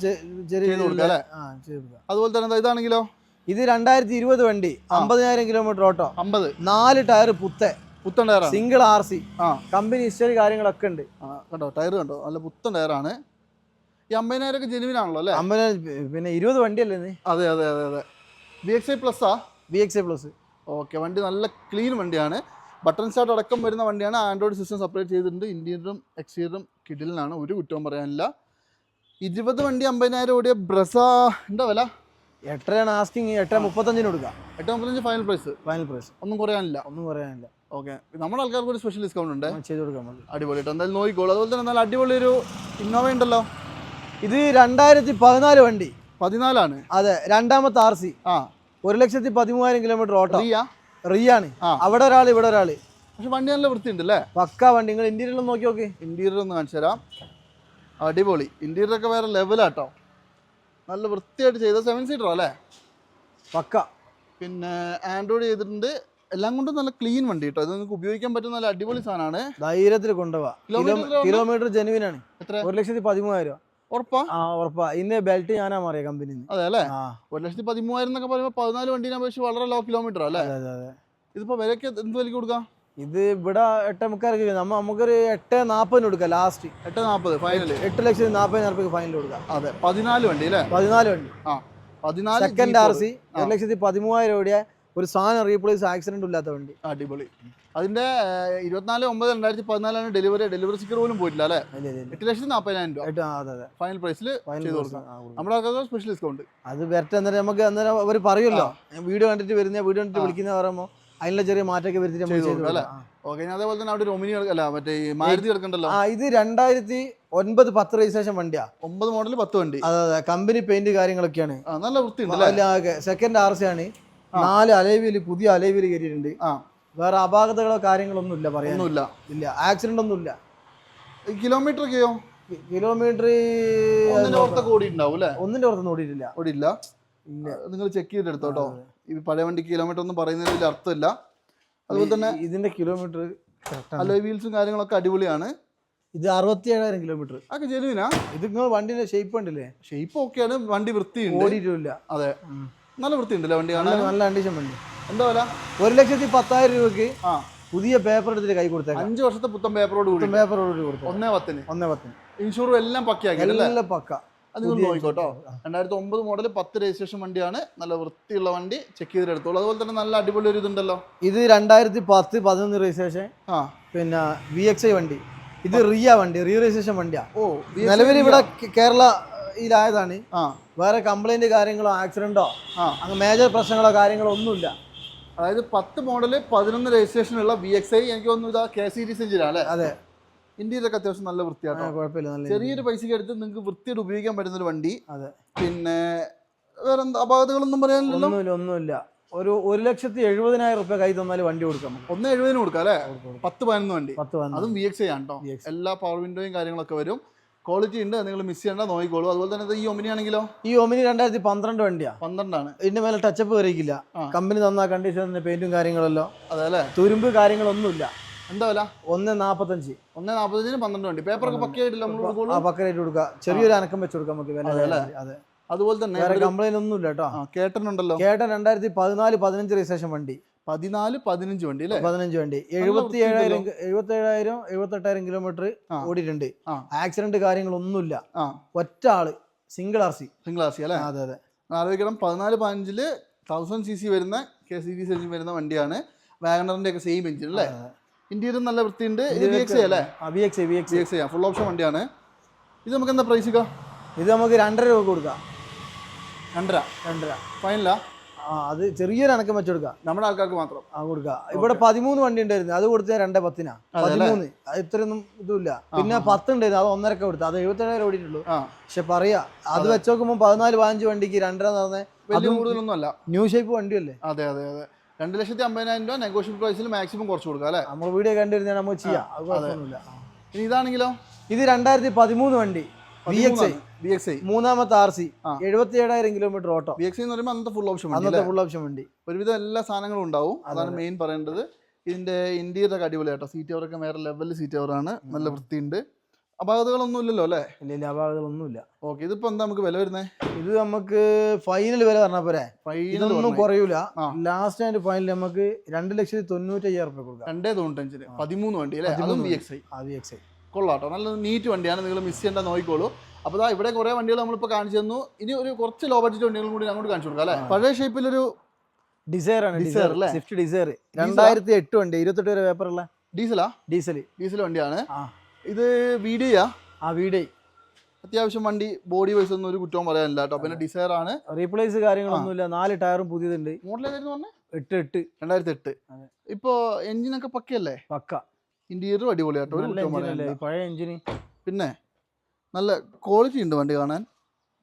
ചെറിയ കൊടുക്കാം കൊടുക്കാം. അതുപോലെ തന്നെ ഇതാണെങ്കിലോ? ഇത് രണ്ടായിരത്തി ഇരുപത് വണ്ടി അമ്പതിനായിരം കിലോമീറ്റർ ഓട്ടോ. അമ്പത്. നാല് ടയർ പുത്ത പുത്തൻ ടയറാണ്. സിംഗിൾ ആർ സി ആ. കമ്പനി ഹിസ്റ്ററി കാര്യങ്ങളൊക്കെ ഉണ്ട്. ആ, കണ്ടോ? ടയർ കണ്ടോ? നല്ല പുത്തൻ ടയറാണ്. ഈ അമ്പതിനായിരം ഒക്കെ ജെനുവിൻ ആണല്ലോ അല്ലേ? അമ്പതിനായിരം പിന്നെ ഇരുപത് വണ്ടിയല്ലേ അല്ലേ അതെ അതെ അതെ അതെ. വി എക്സ് ഐ പ്ലസ് ആ? B X I plus okay വണ്ടി നല്ല ക്ലീൻ വണ്ടിയാണ്. ബട്ടൺ സ്റ്റാർട്ട് അടക്കം വരുന്ന വണ്ടിയാണ്. ആൻഡ്രോയിഡ് സിസ്റ്റം സെപ്പറേറ്റ് ചെയ്തിട്ടുണ്ട്. ഇന്റീരിയറും എക്സ്റ്റീരിയറും കിഡിലിനാണ് ഒരു കുറ്റവും പറയാനില്ല. ഇരുപത് വണ്ടി അമ്പതിനായിരം ഓടിയ ബ്രസ എന്താ വില? എട്ടരയാണ് ആസ്കിങ് എട്ടര മുപ്പത്തഞ്ചിന് കൊടുക്കാം. എട്ട് മുപ്പത്തഞ്ച് ഫൈനൽ പ്രൈസ് ഫൈനൽ പ്രൈസ് ഒന്നും കുറയാനില്ല. ഒന്നും കുറയാനില്ല. ഓക്കെ നമ്മുടെ ആൾക്കാർക്ക് ഒരു സ്പെഷ്യൽ ഡിസ്കൗണ്ട് ഉണ്ട്. ചെയ്ത് കൊടുക്കാം നമുക്ക് അടിപൊളി കേട്ടോ. എന്തായാലും നോക്കിക്കോളൂ. അതുപോലെ തന്നെ നല്ല അടിപൊളി ഒരു ഇന്നോവ ഉണ്ടല്ലോ. ഇത് രണ്ടായിരത്തി പതിനാല് വണ്ടി. പതിനാലാണ്. അതെ രണ്ടാമത്തെ ആർ സി ആ. ഒരു ലക്ഷത്തി പതിമൂവായിരം കിലോമീറ്റർ ഓട്ടോ. റിയ? റിയാണ്. അവിടെ ഒരാൾ ഇവിടെ ഒരാൾ പക്ഷെ വണ്ടി നല്ല വൃത്തിയുണ്ട് അല്ലേ? പക്ക വണ്ടി. നിങ്ങൾ ഇന്ത്യയിലുള്ള നോക്കി നോക്കി. ഇന്റീരിയർ ഒന്ന് കാണിച്ചു തരാം. അടിപൊളി. ഇന്റീരിയർ ഒക്കെ വേറെ ലെവലാട്ടോ നല്ല വൃത്തിയായിട്ട് ചെയ്ത സെവൻ സീറ്റർ അല്ലേ? പക്ക. പിന്നെ ആൻഡ്രോയിഡ് ചെയ്തിട്ടുണ്ട്. എല്ലാം കൊണ്ടും നല്ല ക്ലീൻ വണ്ടി കേട്ടോ ഇത് നിങ്ങൾക്ക് ഉപയോഗിക്കാൻ പറ്റുന്ന നല്ല അടിപൊളി സാധനമാണ്. ധൈര്യത്തിൽ കൊണ്ടുപോവാ. കിലോമീറ്റർ ജെനുവിൻ ആണ്. ഒരു ലക്ഷത്തി പതിമൂവായിരം രൂപ. ഉറപ്പാ? ആ ഉറപ്പാ. ഇന്ന് ബെൽറ്റ് ഞാനാ മാറിയ കമ്പനിന്ന്. അതെ അല്ലേ? ഒരു ലക്ഷത്തി പതിമൂവായിരം എന്നൊക്കെ പറയുമ്പോൾ പതിനാല് വണ്ടീനെ അപേക്ഷിച്ച് വളരെ ലോ കിലോമീറ്റർ അല്ലേ? ഇതിപ്പോ വിലക്ക് എന്ത് വിലക്ക് കൊടുക്കാം? ഇത് ഇവിടെ എട്ട് മുക്കാർക്ക് നമ്മ നമുക്കൊരു എട്ട് നാൽപ്പതിന് കൊടുക്കാം ലാസ്റ്റ് എട്ട് നാൽപ്പത് ഫൈനൽ എട്ട് ലക്ഷത്തി നാൽപ്പതിനായിരം റുപ്യക്ക് ഫൈനൽ കൊടുക്കാം. അതെ പതിനാല് വണ്ടി അല്ലേ? പതിനാല് വണ്ടി. ആ പതിനാല് സെക്കൻഡ് ആർ സി. ഒരു ലക്ഷത്തി പതിമൂവായിരം രൂപയുടെ ഒരു സാധനം റീപ്ലേസ് ആക്സിഡന്റ് ഇല്ലാത്ത വണ്ടി. അടിപൊളി. അതിന്റെ ഇരുപത്തിനാല് ഒമ്പത് രണ്ടായിരത്തി പതിനാലാണ് ഡെലിവറി ഡെലിവറി സ്റ്റിക്കർ പോലും പോയിട്ടില്ല അല്ലേ. എട്ട് ലക്ഷത്തി നാൽപ്പതിനായിരം രൂപ. എട്ട് അതെ അതെ. ഫൈനൽ പ്രൈസിൽ നമ്മുടെ സ്പെഷ്യൽ ഡിസ്കൗണ്ട് അത് വരട്ടെ അന്നേരം നമുക്ക് അന്നേരം അവർ പറയുമല്ലോ. വീഡിയോ കണ്ടിട്ട് വരുന്ന വീഡിയോ കണ്ടിട്ട്. വിളിക്കുന്ന പറയുമ്പോൾ അതിനുള്ള ചെറിയ മാറ്റമൊക്കെ വരുത്തിട്ട്. ഓക്കെ അതേപോലെ തന്നെ അവിടെ ഒരു ഒമിനി അല്ല മറ്റേ ഈ മാരുതി കിടക്കണ്ടല്ലോ ആ ഇത് രണ്ടായിരത്തി ഒൻപത് പത്ത് രജിസ്ട്രേഷൻ വണ്ടിയാ. ഒമ്പത് മോഡൽ പത്ത് വണ്ടി. അതെ അതെ. കമ്പനി പെയിന്റ് കാര്യങ്ങളൊക്കെയാണ്. നല്ല വൃത്തി സെക്കൻഡ് ആർ സി ആണ്. നാല് അലൈവിൽ പുതിയ അലൈവിൽ കയറ്റിയിട്ടുണ്ട് വേറെ അപാകതകളോ കാര്യങ്ങളൊന്നും ഇല്ല പറയാൻ. ഒന്നുമില്ല. ഇല്ല ആക്സിഡന്റ് ഒന്നും ഇല്ല. കിലോമീറ്റർ ഒക്കെയോ കിലോമീറ്റർ ഒന്നിന്റെ ഓർത്ത് ഓടിയിട്ടുണ്ടാവും അല്ലേ? ഒന്നിന്റെ ഓർത്ത് ഓടിയിട്ടില്ല. ഓടിയില്ല? നിങ്ങൾ ചെക്ക് ചെയ്തെടുത്തോ കേട്ടോ. ഈ പഴയ വണ്ടി കിലോമീറ്റർ ഒന്നും പറയുന്നതിൽ വലിയ അർത്ഥമില്ല. അതുപോലെ തന്നെ ഇതിന്റെ കിലോമീറ്റർ അലോയ് വീൽസും കാര്യങ്ങളൊക്കെ അടിപൊളിയാണ്. ഇത് അറുപത്തി ഏഴായിരം കിലോമീറ്റർ അതൊക്കെ ജെനുവിനാ ഇത് നിങ്ങൾ വണ്ടിന്റെ ഷേപ്പ് ഉണ്ടല്ലേ ഷേപ്പ് ഓക്കെയാണ് വണ്ടി വൃത്തിയുണ്ട്. ഓടിയിട്ടില്ല അതെ. നല്ല വൃത്തി വൃത്തിയുണ്ടല്ലേ വണ്ടി കാണാൻ? നല്ല കണ്ടീഷൻ വണ്ടി. എന്താ വില? ഒരു ലക്ഷത്തി പത്തായിരം രൂപക്ക് ആ. പുതിയ പേപ്പർ എടുത്തിട്ട് കൈ കൊടുത്തേക്കാം. അഞ്ച് വർഷത്തെ പുത്തൻ പേപ്പറോട് കൂടി. പേപ്പർ കൊടുത്തു. ഒന്നേ പത്തിന്. ഒന്നേ പത്തിന്. ഇൻഷുറും എല്ലാം പക്കയാക്കി എല്ലാം പക്ക. അത് നിങ്ങൾ നോക്കിക്കോട്ടോ രണ്ടായിരത്തി ഒമ്പത് മോഡൽ പത്ത് രജിസ്ട്രേഷൻ വണ്ടിയാണ്. നല്ല വൃത്തിയുള്ള വണ്ടി ചെക്ക് ചെയ്തിട്ട് എടുത്തോളൂ അതുപോലെ തന്നെ നല്ല അടിപൊളി ഒരു ഇതുണ്ടല്ലോ. ഇത് രണ്ടായിരത്തി പത്ത് പതിനൊന്ന് രജിസ്ട്രേഷൻ ആ. പിന്നെ വി എക്സ് ഐ വണ്ടി. ഇത് റിയ വണ്ടി റീ രജിസ്ട്രേഷൻ വണ്ടിയാ. ഓ നിലവിൽ ഇവിടെ കേരള ഇതിലായതാണ്. ആ. വേറെ കംപ്ലൈന്റ് കാര്യങ്ങളോ ആക്സിഡന്റോ ആ. അങ്ങ് മേജർ പ്രശ്നങ്ങളോ കാര്യങ്ങളോ ഒന്നുമില്ല. അതായത് പത്ത് മോഡൽ പതിനൊന്ന് രജിസ്ട്രേഷനുള്ള വി എക്സ് ഐ എനിക്ക് തോന്നുന്നു ഇതാ കെ സീരീസ് എഞ്ചിനാ അല്ലേ? അതെ. ഇന്ത്യയിലൊക്കെ അത്യാവശ്യം നല്ല വൃത്തിയാണ് കുഴപ്പമില്ല. നല്ല ചെറിയൊരു പൈസക്ക് എടുത്ത് നിങ്ങൾക്ക് വൃത്തിയായിട്ട് ഉപയോഗിക്കാൻ പറ്റുന്ന ഒരു വണ്ടി. അതെ. പിന്നെ വേറെ എന്താ അപാകതകളൊന്നും പറയാനില്ലല്ലോ? ഒന്നുമില്ല ഒന്നുമില്ല. ഒരു ഒരു ലക്ഷത്തി എഴുപതിനായിരം റുപ്യ കൈ തന്നാൽ വണ്ടി കൊടുക്കാം ഒന്ന് എഴുപതിന് കൊടുക്കാം അല്ലേ? പത്ത് പതിനൊന്ന് വണ്ടി. പത്ത് അതും വി എക്സ് ആണ് കേട്ടോ എല്ലാ പവർ വിൻഡോയും കാര്യങ്ങളൊക്കെ വരും. ക്വാളിറ്റി ഉണ്ട് നിങ്ങൾ മിസ് ചെയ്യേണ്ട നോക്കിക്കോളൂ. അതുപോലെ തന്നെ ഈ ഒമിനി ആണെങ്കിലോ? ഈ ഒമിനി രണ്ടായിരത്തി പന്ത്രണ്ട് വണ്ടിയാ. പന്ത്രണ്ടാണ്. ഇതിന്റെ മേലെ ടച്ചപ്പ് കയറിയില്ല ആ. കമ്പനി തന്ന കണ്ടീഷൻ പെയിന്റും കാര്യങ്ങളല്ലോ. അതെ അല്ലേ? തുരുമ്പ് കാര്യങ്ങളൊന്നുമില്ല. എന്താ വില? ഒന്ന് നാപ്പത്തഞ്ച്. ഒന്ന് നാപ്പത്തഞ്ചിന് പന്ത്രണ്ട് വണ്ടി പേപ്പറൊക്കെ പക്കയായിട്ടില്ല നമ്മൾ കൊടുക്കുള്ളൂ? ആ പക്കരായിട്ട് കൊടുക്കുക. ചെറിയൊരു അനക്കം വെച്ച് കൊടുക്കാം നമുക്ക് വില. അതെ അതുപോലെ തന്നെ വേറെ കംപ്ലൈന്റ് ഒന്നും ഇല്ല കേട്ടോ. കേട്ടൻ ഉണ്ടല്ലോ കേട്ടൻ രണ്ടായിരത്തി പതിനാല് പതിനഞ്ച് രജിസ്ട്രേഷൻ വണ്ടി. പതിനാല് പതിനഞ്ച് വണ്ടി അല്ലേ? പതിനഞ്ച് വണ്ടി. എഴുപത്തി ഏഴായിരം എഴുപത്തി ഏഴായിരം എഴുപത്തെട്ടായിരം കിലോമീറ്റർ ഓടിയിട്ടുണ്ട്. ആക്സിഡന്റ് കാര്യങ്ങളൊന്നുമില്ല. ഒന്നുമില്ല ഒറ്റ ആൾ. Single R C single R C അല്ലേ? അതെ അതെ. ആലോചിക്കണം. പതിനാല് പതിനഞ്ചിൽ തൗസൻഡ് സി സി വരുന്ന കെ സി സി എഞ്ചിൻ വരുന്ന വണ്ടിയാണ്. വാഗണറിന്റെ ഒക്കെ സെയിം എഞ്ചിൻ അല്ലേ? ഇന്ത്യയിലും നല്ല വൃത്തിയുണ്ട്. ഫുൾ ഓപ്ഷൻ വണ്ടിയാണ്. ഇത് നമുക്ക് എന്താ പ്രൈസ് ഇത് നമുക്ക് രണ്ടര രൂപ കൊടുക്കാം. രണ്ടര? രണ്ടര. ഫൈനലാ ആ അത് ചെറിയൊരു അനക്കം വെച്ച് കൊടുക്കാം. നമ്മുടെ ആൾക്കാർക്ക് മാത്രം. ആ കൊടുക്കാം. ഇവിടെ പതിമൂന്ന് വണ്ടി ഉണ്ടായിരുന്നു. അത് കൊടുത്ത രണ്ടേ പത്തിനാ? പതിമൂന്ന്. ഇത്രയൊന്നും ഇതുമില്ല. പിന്നെ പത്ത് ഉണ്ടായിരുന്നു. അത് ഒന്നരക്ക കൊടുത്തു. അത് എഴുപത്തേഴായിരം ഓടിയിട്ടുള്ളൂ. പക്ഷെ പറയാ അത് വെച്ച് നോക്കുമ്പോൾ പതിനാല് പതിനഞ്ച് വണ്ടിക്ക് രണ്ടര എന്ന് പറഞ്ഞാൽ ന്യൂ ഷേപ്പ് വണ്ടിയല്ലേ? അതെ അതെ അതെ. രണ്ട് ലക്ഷത്തി അമ്പതിനായിരം രൂപ നെഗോഷ്യബിൾ പ്രൈസിൽ മാക്സിമം കുറച്ച് കൊടുക്കാം അല്ലേ? നമ്മൾ വീഡിയോ കണ്ടിരുന്നാൽ നമ്മൾ ചെയ്യാം. അത് കുഴപ്പമൊന്നുമില്ല. ഇനി ഇതാണെങ്കിലോ? ഇത് രണ്ടായിരത്തി പതിമൂന്ന് വണ്ടി V X I V X I മൂന്നാമത്തെ ആർ സി എഴുപത്തി ഏഴായിരം കിലോമീറ്റർ ഓട്ടോ. ബി എക്സ് എന്ന് പറയുമ്പോൾ അന്നത്തെ ഫുൾ ഓപ്ഷൻ വണ്ടി അന്നത്തെ ഫുൾ ഓപ്ഷൻ വണ്ടി. ഒരുവിധം എല്ലാ സാധനങ്ങളും ഉണ്ടാവും. അതാണ് മെയിൻ പറയേണ്ടത്. ഇതിന്റെ ഇന്റീരിയർ അടിപൊളി കേട്ടോ സീറ്റ് കവറൊക്കെ വേറെ ലെവലിൽ സീറ്റ് കവറാണ് നല്ല വൃത്തിയുണ്ട്. അപാകതകളൊന്നും ഇല്ലല്ലോ അല്ലേ? ഇല്ല ഇല്ല അപാകതകളൊന്നുമില്ല. ഓക്കെ ഇതിപ്പോ എന്താ നമുക്ക് വില വരുന്നത് ഇത് നമുക്ക് ഫൈനൽ വില പറഞ്ഞാൽ പോരെ? ഫൈനൽ ഇതൊന്നും കുറയൂല. ലാസ്റ്റ് ആൻഡ് ഫൈനൽ നമുക്ക് രണ്ട് ലക്ഷത്തി തൊണ്ണൂറ്റി അയ്യായിരം റുപ്യ കൊടുക്കാം. രണ്ടേ തൊണ്ണൂറ്റഞ്ചിന്. പതിമൂന്ന് വണ്ടി അല്ലേ? അതും വി എക്സ് ഐ ആ വി എക്സ് ഐ കൊള്ളാട്ടോ. നല്ല നീറ്റ് വണ്ടിയാണ്. നിങ്ങൾ മിസ് ചെയ്യേണ്ട നോക്കിക്കോളൂ. അപ്പോൾ ഇവിടെ കുറേ വണ്ടികൾ നമ്മളിപ്പോൾ കാണിച്ചു തന്നു. ഇനി ഒരു കുറച്ച് ലോ ബഡ്ജറ്റ് വണ്ടികളും കൂടി അങ്ങോട്ട് കാണിച്ചു കൊടുക്കാം അല്ലേ? പഴയ ഷേപ്പിലൊരു ഡിസയർ ആണ് ഡിസൈർ ഡിസയർ അല്ലേ? സ്വിഫ്റ്റ് ഡിസയർ രണ്ടായിരത്തി എട്ട് വണ്ടി. ഇരുപത്തെട്ട് വരെ പേപ്പറുള്ള ഡീസലാ ഡീസൽ ഡീസൽ വണ്ടിയാണ്. ആ. ഇത് വീഡിയോയാ ആ വീഡിയോ അത്യാവശ്യം വണ്ടി ബോഡി വൈസ് ഒന്നും ഒരു കുറ്റവും പറയാനില്ല കേട്ടോ. പിന്നെ ഡിസയർ ആണ്. റീപ്ലേസ് കാര്യങ്ങളൊന്നുമില്ല. നാല് ടയറും പുതിയതുണ്ട്. മോഡൽ ഏതായിരുന്നു പറഞ്ഞത് എട്ട് എട്ട്. രണ്ടായിരത്തി എട്ട് അതെ. ഇപ്പോൾ എഞ്ചിനൊക്കെ പക്കയല്ലേ? പക്ക. ഇന്റീരിയർ അടിപൊളിയാട്ടോ ഒരു നല്ല കുറ്റവും പറയാനില്ല. പഴയ എഞ്ചിന് പിന്നെ നല്ല ക്വാളിറ്റി ഉണ്ട് വണ്ടി കാണാൻ.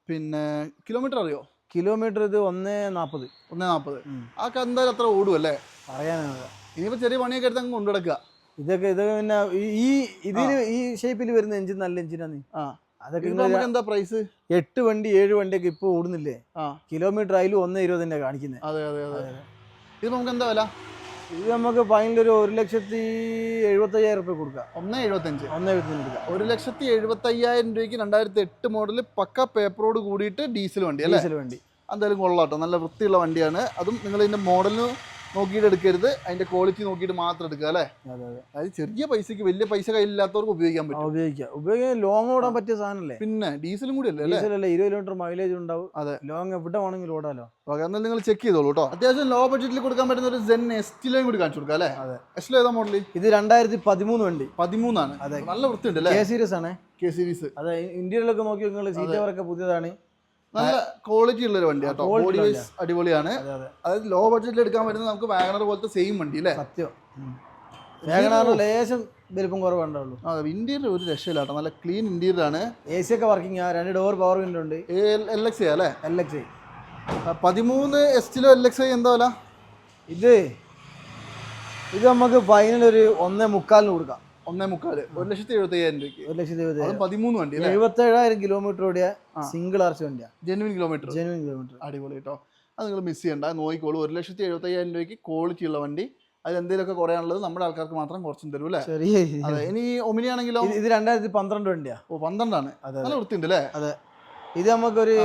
പിന്നെ കിലോമീറ്റർ അറിയോ? കിലോമീറ്റർ ഇത് ഒന്ന് നാൽപ്പത് ഒന്നേ നാൽപ്പത് ആ എന്തായാലും അത്ര ഓടും അല്ലേ? പറയാനാണ് ഇനിയിപ്പോൾ ചെറിയ പണിയൊക്കെ എടുത്ത് അങ്ങ് കൊണ്ടു ഇതൊക്കെ ഇത് പിന്നെ ഈ- ഇതിൽ ഇതിന് ഈ ഷേപ്പിൽ വരുന്ന എഞ്ചിൻ നല്ല എഞ്ചിനാണ് ആ. അതൊക്കെ എന്താ പ്രൈസ് എട്ട് വണ്ടി ഏഴ് വണ്ടിയൊക്കെ ഇപ്പൊ ഓടുന്നില്ലേ? കിലോമീറ്റർ ആയാലും ഒന്ന് ഇരുപത് തന്നെ കാണിക്കുന്നത് അതെ അതെ അതെ. ഇത് നമുക്ക് എന്താ വില? ഇത് നമുക്ക് ഫൈനലൊരു ഒരു ലക്ഷത്തി എഴുപത്തയ്യായിരം രൂപ കൊടുക്കാം. ഒന്ന് എഴുപത്തഞ്ച്. ഒന്ന് എഴുപത്തിന് കൊടുക്കാം. ഒരു ലക്ഷത്തി എഴുപത്തി അയ്യായിരം രൂപയ്ക്ക് രണ്ടായിരത്തി എട്ട് മോഡൽ പക്ക പേപ്പറോട് കൂടിയിട്ട് ഡീസൽ വണ്ടി അല്ലേ? ഡീസൽ വണ്ടി. എന്തായാലും കൊള്ളാട്ടോ. നല്ല വൃത്തിയുള്ള വണ്ടിയാണ്. അതും നിങ്ങൾ ഇതിന്റെ മോഡലിന് നോക്കിയിട്ട് എടുക്കരുത്. അതിന്റെ ക്വാളിറ്റി നോക്കിയിട്ട് മാത്രം എടുക്കുക അല്ലേ? അതെ അതെ. അതായത് ചെറിയ പൈസക്ക് വലിയ പൈസ കയ്യിലില്ലാത്തവർക്ക് ഉപയോഗിക്കാൻ പറ്റും. ഉപയോഗിക്കാം. ഉപയോഗിക്കാൻ ലോങ് ഓടാൻ പറ്റിയ സാധനമല്ലേ? പിന്നെ ഡീസലും കൂടി അല്ലേ? ഡീസലല്ലേ ഡീസൽ അല്ലേ ഇരുപത് കിലോമീറ്റർ മൈലേജ് ഉണ്ടാവും. അതെ. ലോങ് എവിടെ വേണമെങ്കിലും ഓടാലോ. ഓക്കെ എന്നാൽ നിങ്ങൾ ചെക്ക് ചെയ്തോളൂ കേട്ടോ അത്യാവശ്യം ലോ ബഡ്ജറ്റിൽ കൊടുക്കാൻ പറ്റുന്ന ഒരു സെൻ എസ്റ്റിലേയും കൂടി കാണിച്ചു കൊടുക്കാം അല്ലേ? അതെ. എസ്റ്റിലോ ഏതാ മോഡൽ ഇത് രണ്ടായിരത്തി പതിമൂന്ന് വണ്ടി. പതിമൂന്നാണ്. അതെ. നല്ല വൃത്തിയുണ്ട് അല്ലേ? കെ സീരീസ് ആണ്. കെ സീരീസ് അതെ ഇന്ത്യയിലൊക്കെ നോക്കി നിങ്ങൾ സീറ്റ് കവറൊക്കെ പുതിയതാണ്. നല്ല ക്വാളിറ്റി ഉള്ള ഒരു വണ്ടി കേട്ടോ ബോഡി വൈസ് അടിപൊളിയാണ്. അതെ അതെ. അതായത് ലോ ബഡ്ജറ്റിൽ എടുക്കാൻ പറ്റുന്ന നമുക്ക് വാഗണർ പോലത്തെ സെയിം വണ്ടി അല്ലേ? സത്യം. വേഗനാറിന് ലേശം വലിപ്പം കുറവുണ്ടാവുള്ളൂ അതെ ഇന്റീരിയർ ഒരു രക്ഷയില്ല കേട്ടോ നല്ല ക്ലീൻ ഇന്റീരിയർ ആണ്. എ സി ഒക്കെ വർക്കിംഗ് ആ രണ്ട് ഡോർ പവർ വിൻഡോ ഉണ്ട്. എൽ എക്സ് അല്ലേ? എൽ എക്സ് ഐ പതിമൂന്ന് എസ്റ്റിലോ എൽ എക്സ് ഐ എന്താ വില? ഇത് ഇത് നമുക്ക് ഫൈനൽ ഒരു ഒന്നേ മുക്കാലിന് കൊടുക്കാം. ഒന്നേ മുക്കാൽ ഒരു ലക്ഷത്തി എഴുപത്തി അയ്യായിരം രൂപയ്ക്ക്. ഒരു ലക്ഷത്തി എഴുപത്തി അത് പതിമൂന്ന് വണ്ടി എഴുപത്തി ഏഴായിരം കിലോമീറ്റർ ഓടിയ സിംഗിൾ ആർച്ച് വണ്ടിയാ. ജെനുവിൻ കിലോമീറ്റർ ജെനുവിൻ കിലോമീറ്റർ അടിപൊളി കേട്ടോ. അത് നിങ്ങൾ മിസ് ചെയ്യണ്ട. നോക്കിക്കോളൂ. ഒരു ലക്ഷത്തി എഴുപത്തി അയ്യായിരം രൂപയ്ക്ക് ക്വാളിറ്റി ഉള്ള വണ്ടി. അതിൽ എന്തെങ്കിലുമൊക്കെ കുറയാനുള്ളത് നമ്മുടെ ആൾക്കാർക്ക് മാത്രം കുറച്ചും തരും അല്ലേ? അതെ. ഇനി ഒമിനി ആണെങ്കിലോ? ഇത് രണ്ടായിരത്തി പന്ത്രണ്ട് വണ്ടിയാ. ഓ പന്ത്രണ്ടാണ്. അതെ നല്ല വൃത്തിയുണ്ട് അല്ലേ? ഇത് നമുക്കൊരു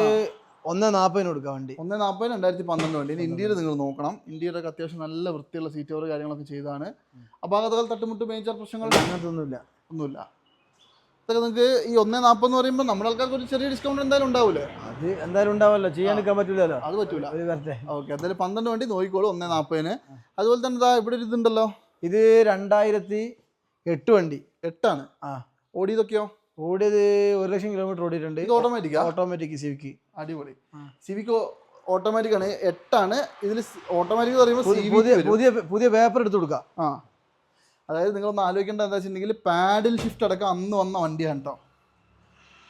ഒന്ന് നാൽപ്പതിന് കൊടുക്കാം വണ്ടി. ഒന്ന് നാൽപ്പതിന് രണ്ടായിരത്തി പന്ത്രണ്ട് വണ്ടി. ഇനി ഇന്ത്യയിൽ നിങ്ങൾ നോക്കണം. ഇന്ത്യയുടെ അത്യാവശ്യം നല്ല വൃത്തിയുള്ള സീറ്റ് കവർ കാര്യങ്ങളൊക്കെ ചെയ്താണ്. അപാകതകൾ തട്ടുമുട്ട് മേജർ പ്രശ്നങ്ങൾ അങ്ങനത്തൊന്നുമില്ല. ഒന്നുമില്ല. അതൊക്കെ ഇതൊക്കെ നിങ്ങൾക്ക് ഈ ഒന്നേ നാൽപ്പത് എന്ന് പറയുമ്പോൾ നമ്മുടെ ആൾക്കാർക്ക് ഒരു ചെറിയ ഡിസ്കൗണ്ട് എന്തായാലും ഉണ്ടാവില്ലേ അത് എന്തായാലും ഉണ്ടാവല്ലോ. നിൽക്കാൻ പറ്റില്ലല്ലോ അത് പറ്റൂല. ഓക്കെ എന്തായാലും പന്ത്രണ്ട് വണ്ടി നോക്കിക്കോളൂ ഒന്നേ നാൽപ്പതിന് അതുപോലെ തന്നെ ദാ ഇവിടെ ഒരു ഇതുണ്ടല്ലോ. ഇത് രണ്ടായിരത്തി എട്ട് വണ്ടി. എട്ടാണ്. ആ. ഓടിയതൊക്കെയോ? ഓടിയത് ഒരു ലക്ഷം കിലോമീറ്റർ ഓടിയിട്ടുണ്ട്. ഇത് ഓട്ടോമാറ്റിക്കാ ഓട്ടോമാറ്റിക് സിവിക്ക് അടിപൊളി. സിവിക്ക് ഓട്ടോമാറ്റിക് ആണ്. എട്ടാണ്. ഇതിൽ ഓട്ടോമാറ്റിക് പറയുമ്പോൾ പുതിയ പുതിയ പേപ്പർ എടുത്തു കൊടുക്കുക ആ. അതായത് നിങ്ങൾ നിങ്ങളൊന്ന് ആലോചിക്കേണ്ട എന്താ വെച്ചിട്ടുണ്ടെങ്കിൽ പാഡിൽ ഷിഫ്റ്റ് അടക്കം അന്ന് വന്ന വണ്ടിയാണ് കേട്ടോ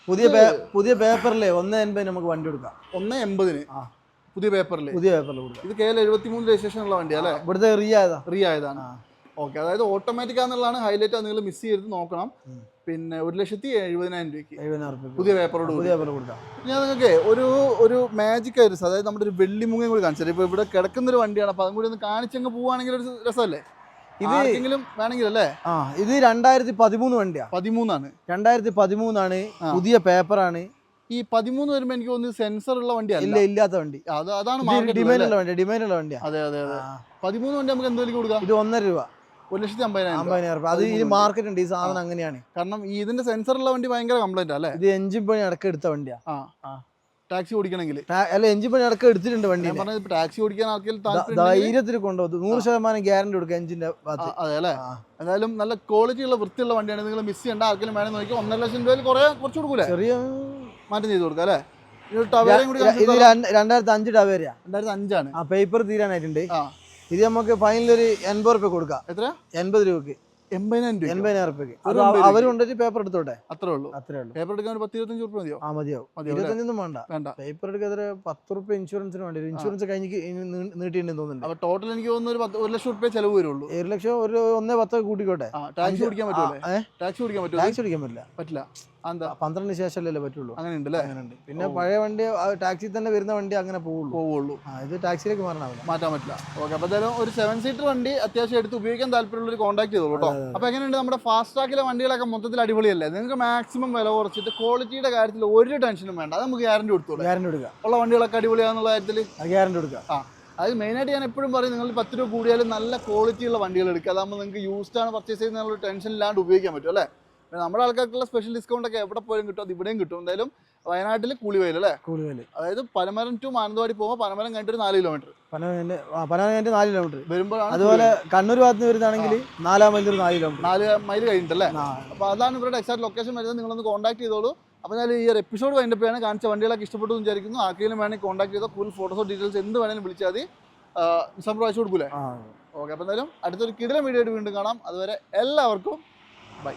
പുതിയ പുതിയ പേപ്പറിലെ ഒന്ന് എൺപതിന് നമുക്ക് വണ്ടി കൊടുക്കാം ഒന്ന് എൺപതിന്. ആ. പുതിയ പേപ്പറിൽ പുതിയ പേപ്പറിൽ കൊടുക്കാം. ഇത് കേരള എൽ എഴുപത്തി മൂന്ന് രജിസ്ട്രേഷൻ ഉള്ള വണ്ടിയാ അല്ലേ? ഇവിടുത്തെ റീ ആയതാ. റീ ആയതാണ്. ഓക്കെ അതായത് ഓട്ടോമാറ്റിക് ആണെന്നുള്ളതാണ് ഹൈലൈറ്റ് ആ നിങ്ങൾ മിസ് ചെയ്ത് നോക്കണം. പിന്നെ ഒരു ലക്ഷത്തി എഴുപതിനായിരം രൂപയ്ക്ക് എഴുപതിനായിരം പുതിയ പേപ്പറോട് പുതിയ പേപ്പർ കൊടുക്കാം. ഞാൻ നിങ്ങൾക്ക് ഒരു ഒരു മാജിക് ആയിരുന്നു അതായത് നമ്മുടെ ഒരു വെള്ളിമുങ്ങയും കൂടി കാണിച്ചത് ഇപ്പോൾ ഇവിടെ കിടക്കുന്ന ഒരു വണ്ടിയാണ് അപ്പോൾ അതും കൂടി ഒന്ന് കാണിച്ചങ്ങ് പോവുകയാണെങ്കിൽ ഒരു രസമല്ലേ? ഇത് എങ്കിലും വേണമെങ്കിൽ അല്ലേ? ആ ഇത് രണ്ടായിരത്തി പതിമൂന്ന് വണ്ടിയാ. പതിമൂന്നാണ്. രണ്ടായിരത്തി പതിമൂന്നാണ്. പുതിയ പേപ്പറാണ് ഈ പതിമൂന്ന് വരുമ്പോൾ എനിക്ക് തോന്നുന്നു സെൻസർ ഉള്ള വണ്ടി ഇല്ല ഇല്ലാത്ത വണ്ടി. അത് അതാണ് ഡിമാൻഡ് ഉള്ള വണ്ടിയാ ഡിമാൻഡ് ഉള്ള വണ്ടിയാ. അതെ അതെ അതെ. പതിമൂന്ന് വണ്ടി നമുക്ക് എന്തെങ്കിലും കൊടുക്കാം? ഇത് ഒന്നര രൂപ. ഒരു ലക്ഷത്തി അമ്പതിനായിരം അമ്പതിനായിരം അത് ഈ മാർക്കറ്റ് ഉണ്ട് ഈ സാധനം അങ്ങനെയാണ്. കാരണം ഇതിന്റെ സെൻസർ ഉള്ള വണ്ടി ഭയങ്കര കംപ്ലൈന്റ് അല്ലേ? ഇത് എഞ്ചിൻ പണി അടക്കം എടുത്ത വണ്ടിയാ. ടാക്സി ഓടിക്കണമെങ്കിൽ. അല്ല എഞ്ചിൻ പണി അടക്കം എടുത്തിട്ടുണ്ട് വണ്ടി ടാക്സി ഓടിക്കാൻ ധൈര്യത്തിൽ കൊണ്ടുപോകും. നൂറ് ശതമാനം ഗ്യാരണ്ടി കൊടുക്കുക എഞ്ചിന്റെ അതെ അല്ലേ? എന്തായാലും നല്ല ക്വാളിറ്റി ഉള്ള വൃത്തിയുള്ള വണ്ടിയാണ്. നിങ്ങൾ മിസ് ചെയ്യേണ്ട ആർക്കെങ്കിലും വേണമെന്ന് നോക്കി ഒന്നര ലക്ഷം രൂപയിൽ കുറെ കുറച്ച് കൊടുക്കൂലേ? ചെറിയ മാറ്റം ചെയ്ത് കൊടുക്കാം അല്ലേ? രണ്ടായിരത്തി അഞ്ച് ടവേരയാ രണ്ടായിരത്തി അഞ്ചാണ്. ആ പേപ്പർ തീരാനായിട്ടുണ്ട്. ആ. ഇത് നമുക്ക് ഫൈനൽ ഒരു എൺപത് റുപ്യ കൊടുക്കാം. എത്ര? എൺപത് രൂപക്ക് എൺപതിനായിരം എൺപതിനായിരം റുപ്യക്ക് അവർ പേപ്പർ എടുത്തോട്ടെ? അത്രേ ഉള്ളൂ. അത്രേ ഉള്ളൂ. പേപ്പർ എടുക്കാൻ ഒരു പത്ത് ഇരുപത്തഞ്ച് രൂപ മതിയോ? ആ മതിയാവും? ഇരുപത്തഞ്ചൊന്നും വേണ്ട. വേണ്ട. പേപ്പർ എടുക്കാതെ പത്ത് റുപ്യ ഇൻഷുറൻസിന് വേണ്ടി ഇൻഷുറൻസ് കഴിഞ്ഞ് നീട്ടിയിട്ടുണ്ടെന്ന് തോന്നുന്നുണ്ട്. അപ്പൊ ടോട്ടൽ എനിക്ക് തോന്നുന്നു ഒരു പത്ത് ഒരു ലക്ഷം റുപ്യ ചെലവ് വരുള്ളൂ. ഒരു ലക്ഷം ഒരു ഒന്നേ പത്ത് കൂട്ടിക്കോട്ടെ? ടാക്സ് ആ, ഏ? ടാക്സി ഓടിക്കാൻ പറ്റുമോ ടാക്സി അടിക്കാൻ പറ്റില്ല. പറ്റില്ല. പന്ത്രണ്ടിന് ശേഷമല്ലേ പറ്റുള്ളൂ. അങ്ങനെ ഉണ്ട് അങ്ങനെയുണ്ട്. പിന്നെ പഴയ വണ്ടി ടാക്സി തന്നെ വരുന്ന വണ്ടി അങ്ങനെ പോവുള്ളൂ. പോവുള്ളൂ. ഇത് ടാക്സിയിലേക്ക് മാറണാവില്ല മാറ്റാൻ പറ്റില്ല. ഓക്കെ അപ്പോൾ എന്തായാലും ഒരു സെവൻ സീറ്റർ വണ്ടി അത്യാവശ്യം എടുത്ത് ഉപയോഗിക്കാൻ താല്പര്യമുള്ള ഒരു കോൺടാക്ട് ചെയ്തോളൂ കേട്ടോ. അപ്പോൾ എങ്ങനെയുണ്ട് നമ്മുടെ ഫാസ്റ്റ് ട്രാക്കിലെ വണ്ടികളൊക്കെ മൊത്തത്തിൽ അടിപൊളിയല്ലേ? നിങ്ങൾക്ക് മാക്സിമം വില കുറച്ചിട്ട് ക്വാളിറ്റിയുടെ കാര്യത്തിൽ ഒരു ടെൻഷനും വേണ്ട. അത് നമുക്ക് ഗ്യാരണ്ടി കൊടുത്തോളൂ. ഗ്യാരണ്ടി കൊടുക്കുക. ഉള്ള വണ്ടികളൊക്കെ അടിപൊളിയാന്നുള്ള കാര്യത്തിൽ? ഗ്യാരണ്ടി കൊടുക്കുക. ആ അത് മെയിനായിട്ട് ഞാൻ എപ്പോഴും പറയും നിങ്ങൾ പത്ത് രൂപ കൂടിയാലും നല്ല ക്വാളിറ്റിയുള്ള വണ്ടികൾ എടുക്കുക. അതാകുമ്പോൾ നിങ്ങൾക്ക് യൂസ്ഡ് ആണ് പർച്ചേസ് ചെയ്യുന്ന ടെൻഷൻ ഇല്ലാണ്ട് ഉപയോഗിക്കാൻ പറ്റും അല്ലേ? നമ്മുടെ ആൾക്കാർക്കുള്ള സ്പെഷ്യൽ ഡിസ്കൗണ്ട് ഒക്കെ എവിടെ പോയാലും കിട്ടും അത് ഇവിടെയും കിട്ടും. എന്തായാലും വയനാട്ടിൽ കൂളിവയൽ അല്ലേ? കൂടുതൽ അതായത് പനമരം ടു മാനന്തവാടി പോകുമ്പോൾ പനമരം കഴിഞ്ഞിട്ട് ഒരു നാല് കിലോമീറ്റർ പനമരം നാല് കിലോമീറ്റർ വരുമ്പോഴാണ് അതുപോലെ കണ്ണൂർ ഭാഗത്ത് നിന്ന് വരുന്നതാണെങ്കിൽ നാലാം മൈൽ നാല് കിലോമീറ്റർ നാല് മൈൽ കഴിഞ്ഞിട്ടല്ലേ? അപ്പൊ അപ്പോൾ അതാണ് ഇവരുടെ എക്സാക്ട് ലൊക്കേഷൻ വരുന്നത്. നിങ്ങളൊന്ന് കോൺടാക്ട് ചെയ്തോളൂ. അപ്പോൾ ഞാൻ ഈ ഒരു എപ്പിസോഡ് വൈൻഡപ്പ് ആണ് കാണിച്ച വണ്ടികളൊക്കെ ഇഷ്ടപ്പെട്ടു എന്ന് വിചാരിക്കുന്നു. ആർക്കെങ്കിലും വേണമെങ്കിൽ കോൺടാക്ട് ചെയ്തോ ഫുൾ ഫോട്ടോസോ ഡീറ്റെയിൽസ് എന്ത് വേണമെങ്കിലും വിളിച്ചാൽ മതി. നിസാം അയച്ചു കൊടുക്കൂലേ? ഓക്കെ അപ്പോൾ എന്തായാലും അടുത്തൊരു കിടിലം വീഡിയോ ആയിട്ട് വീണ്ടും കാണാം. അതുവരെ എല്ലാവർക്കും ബൈ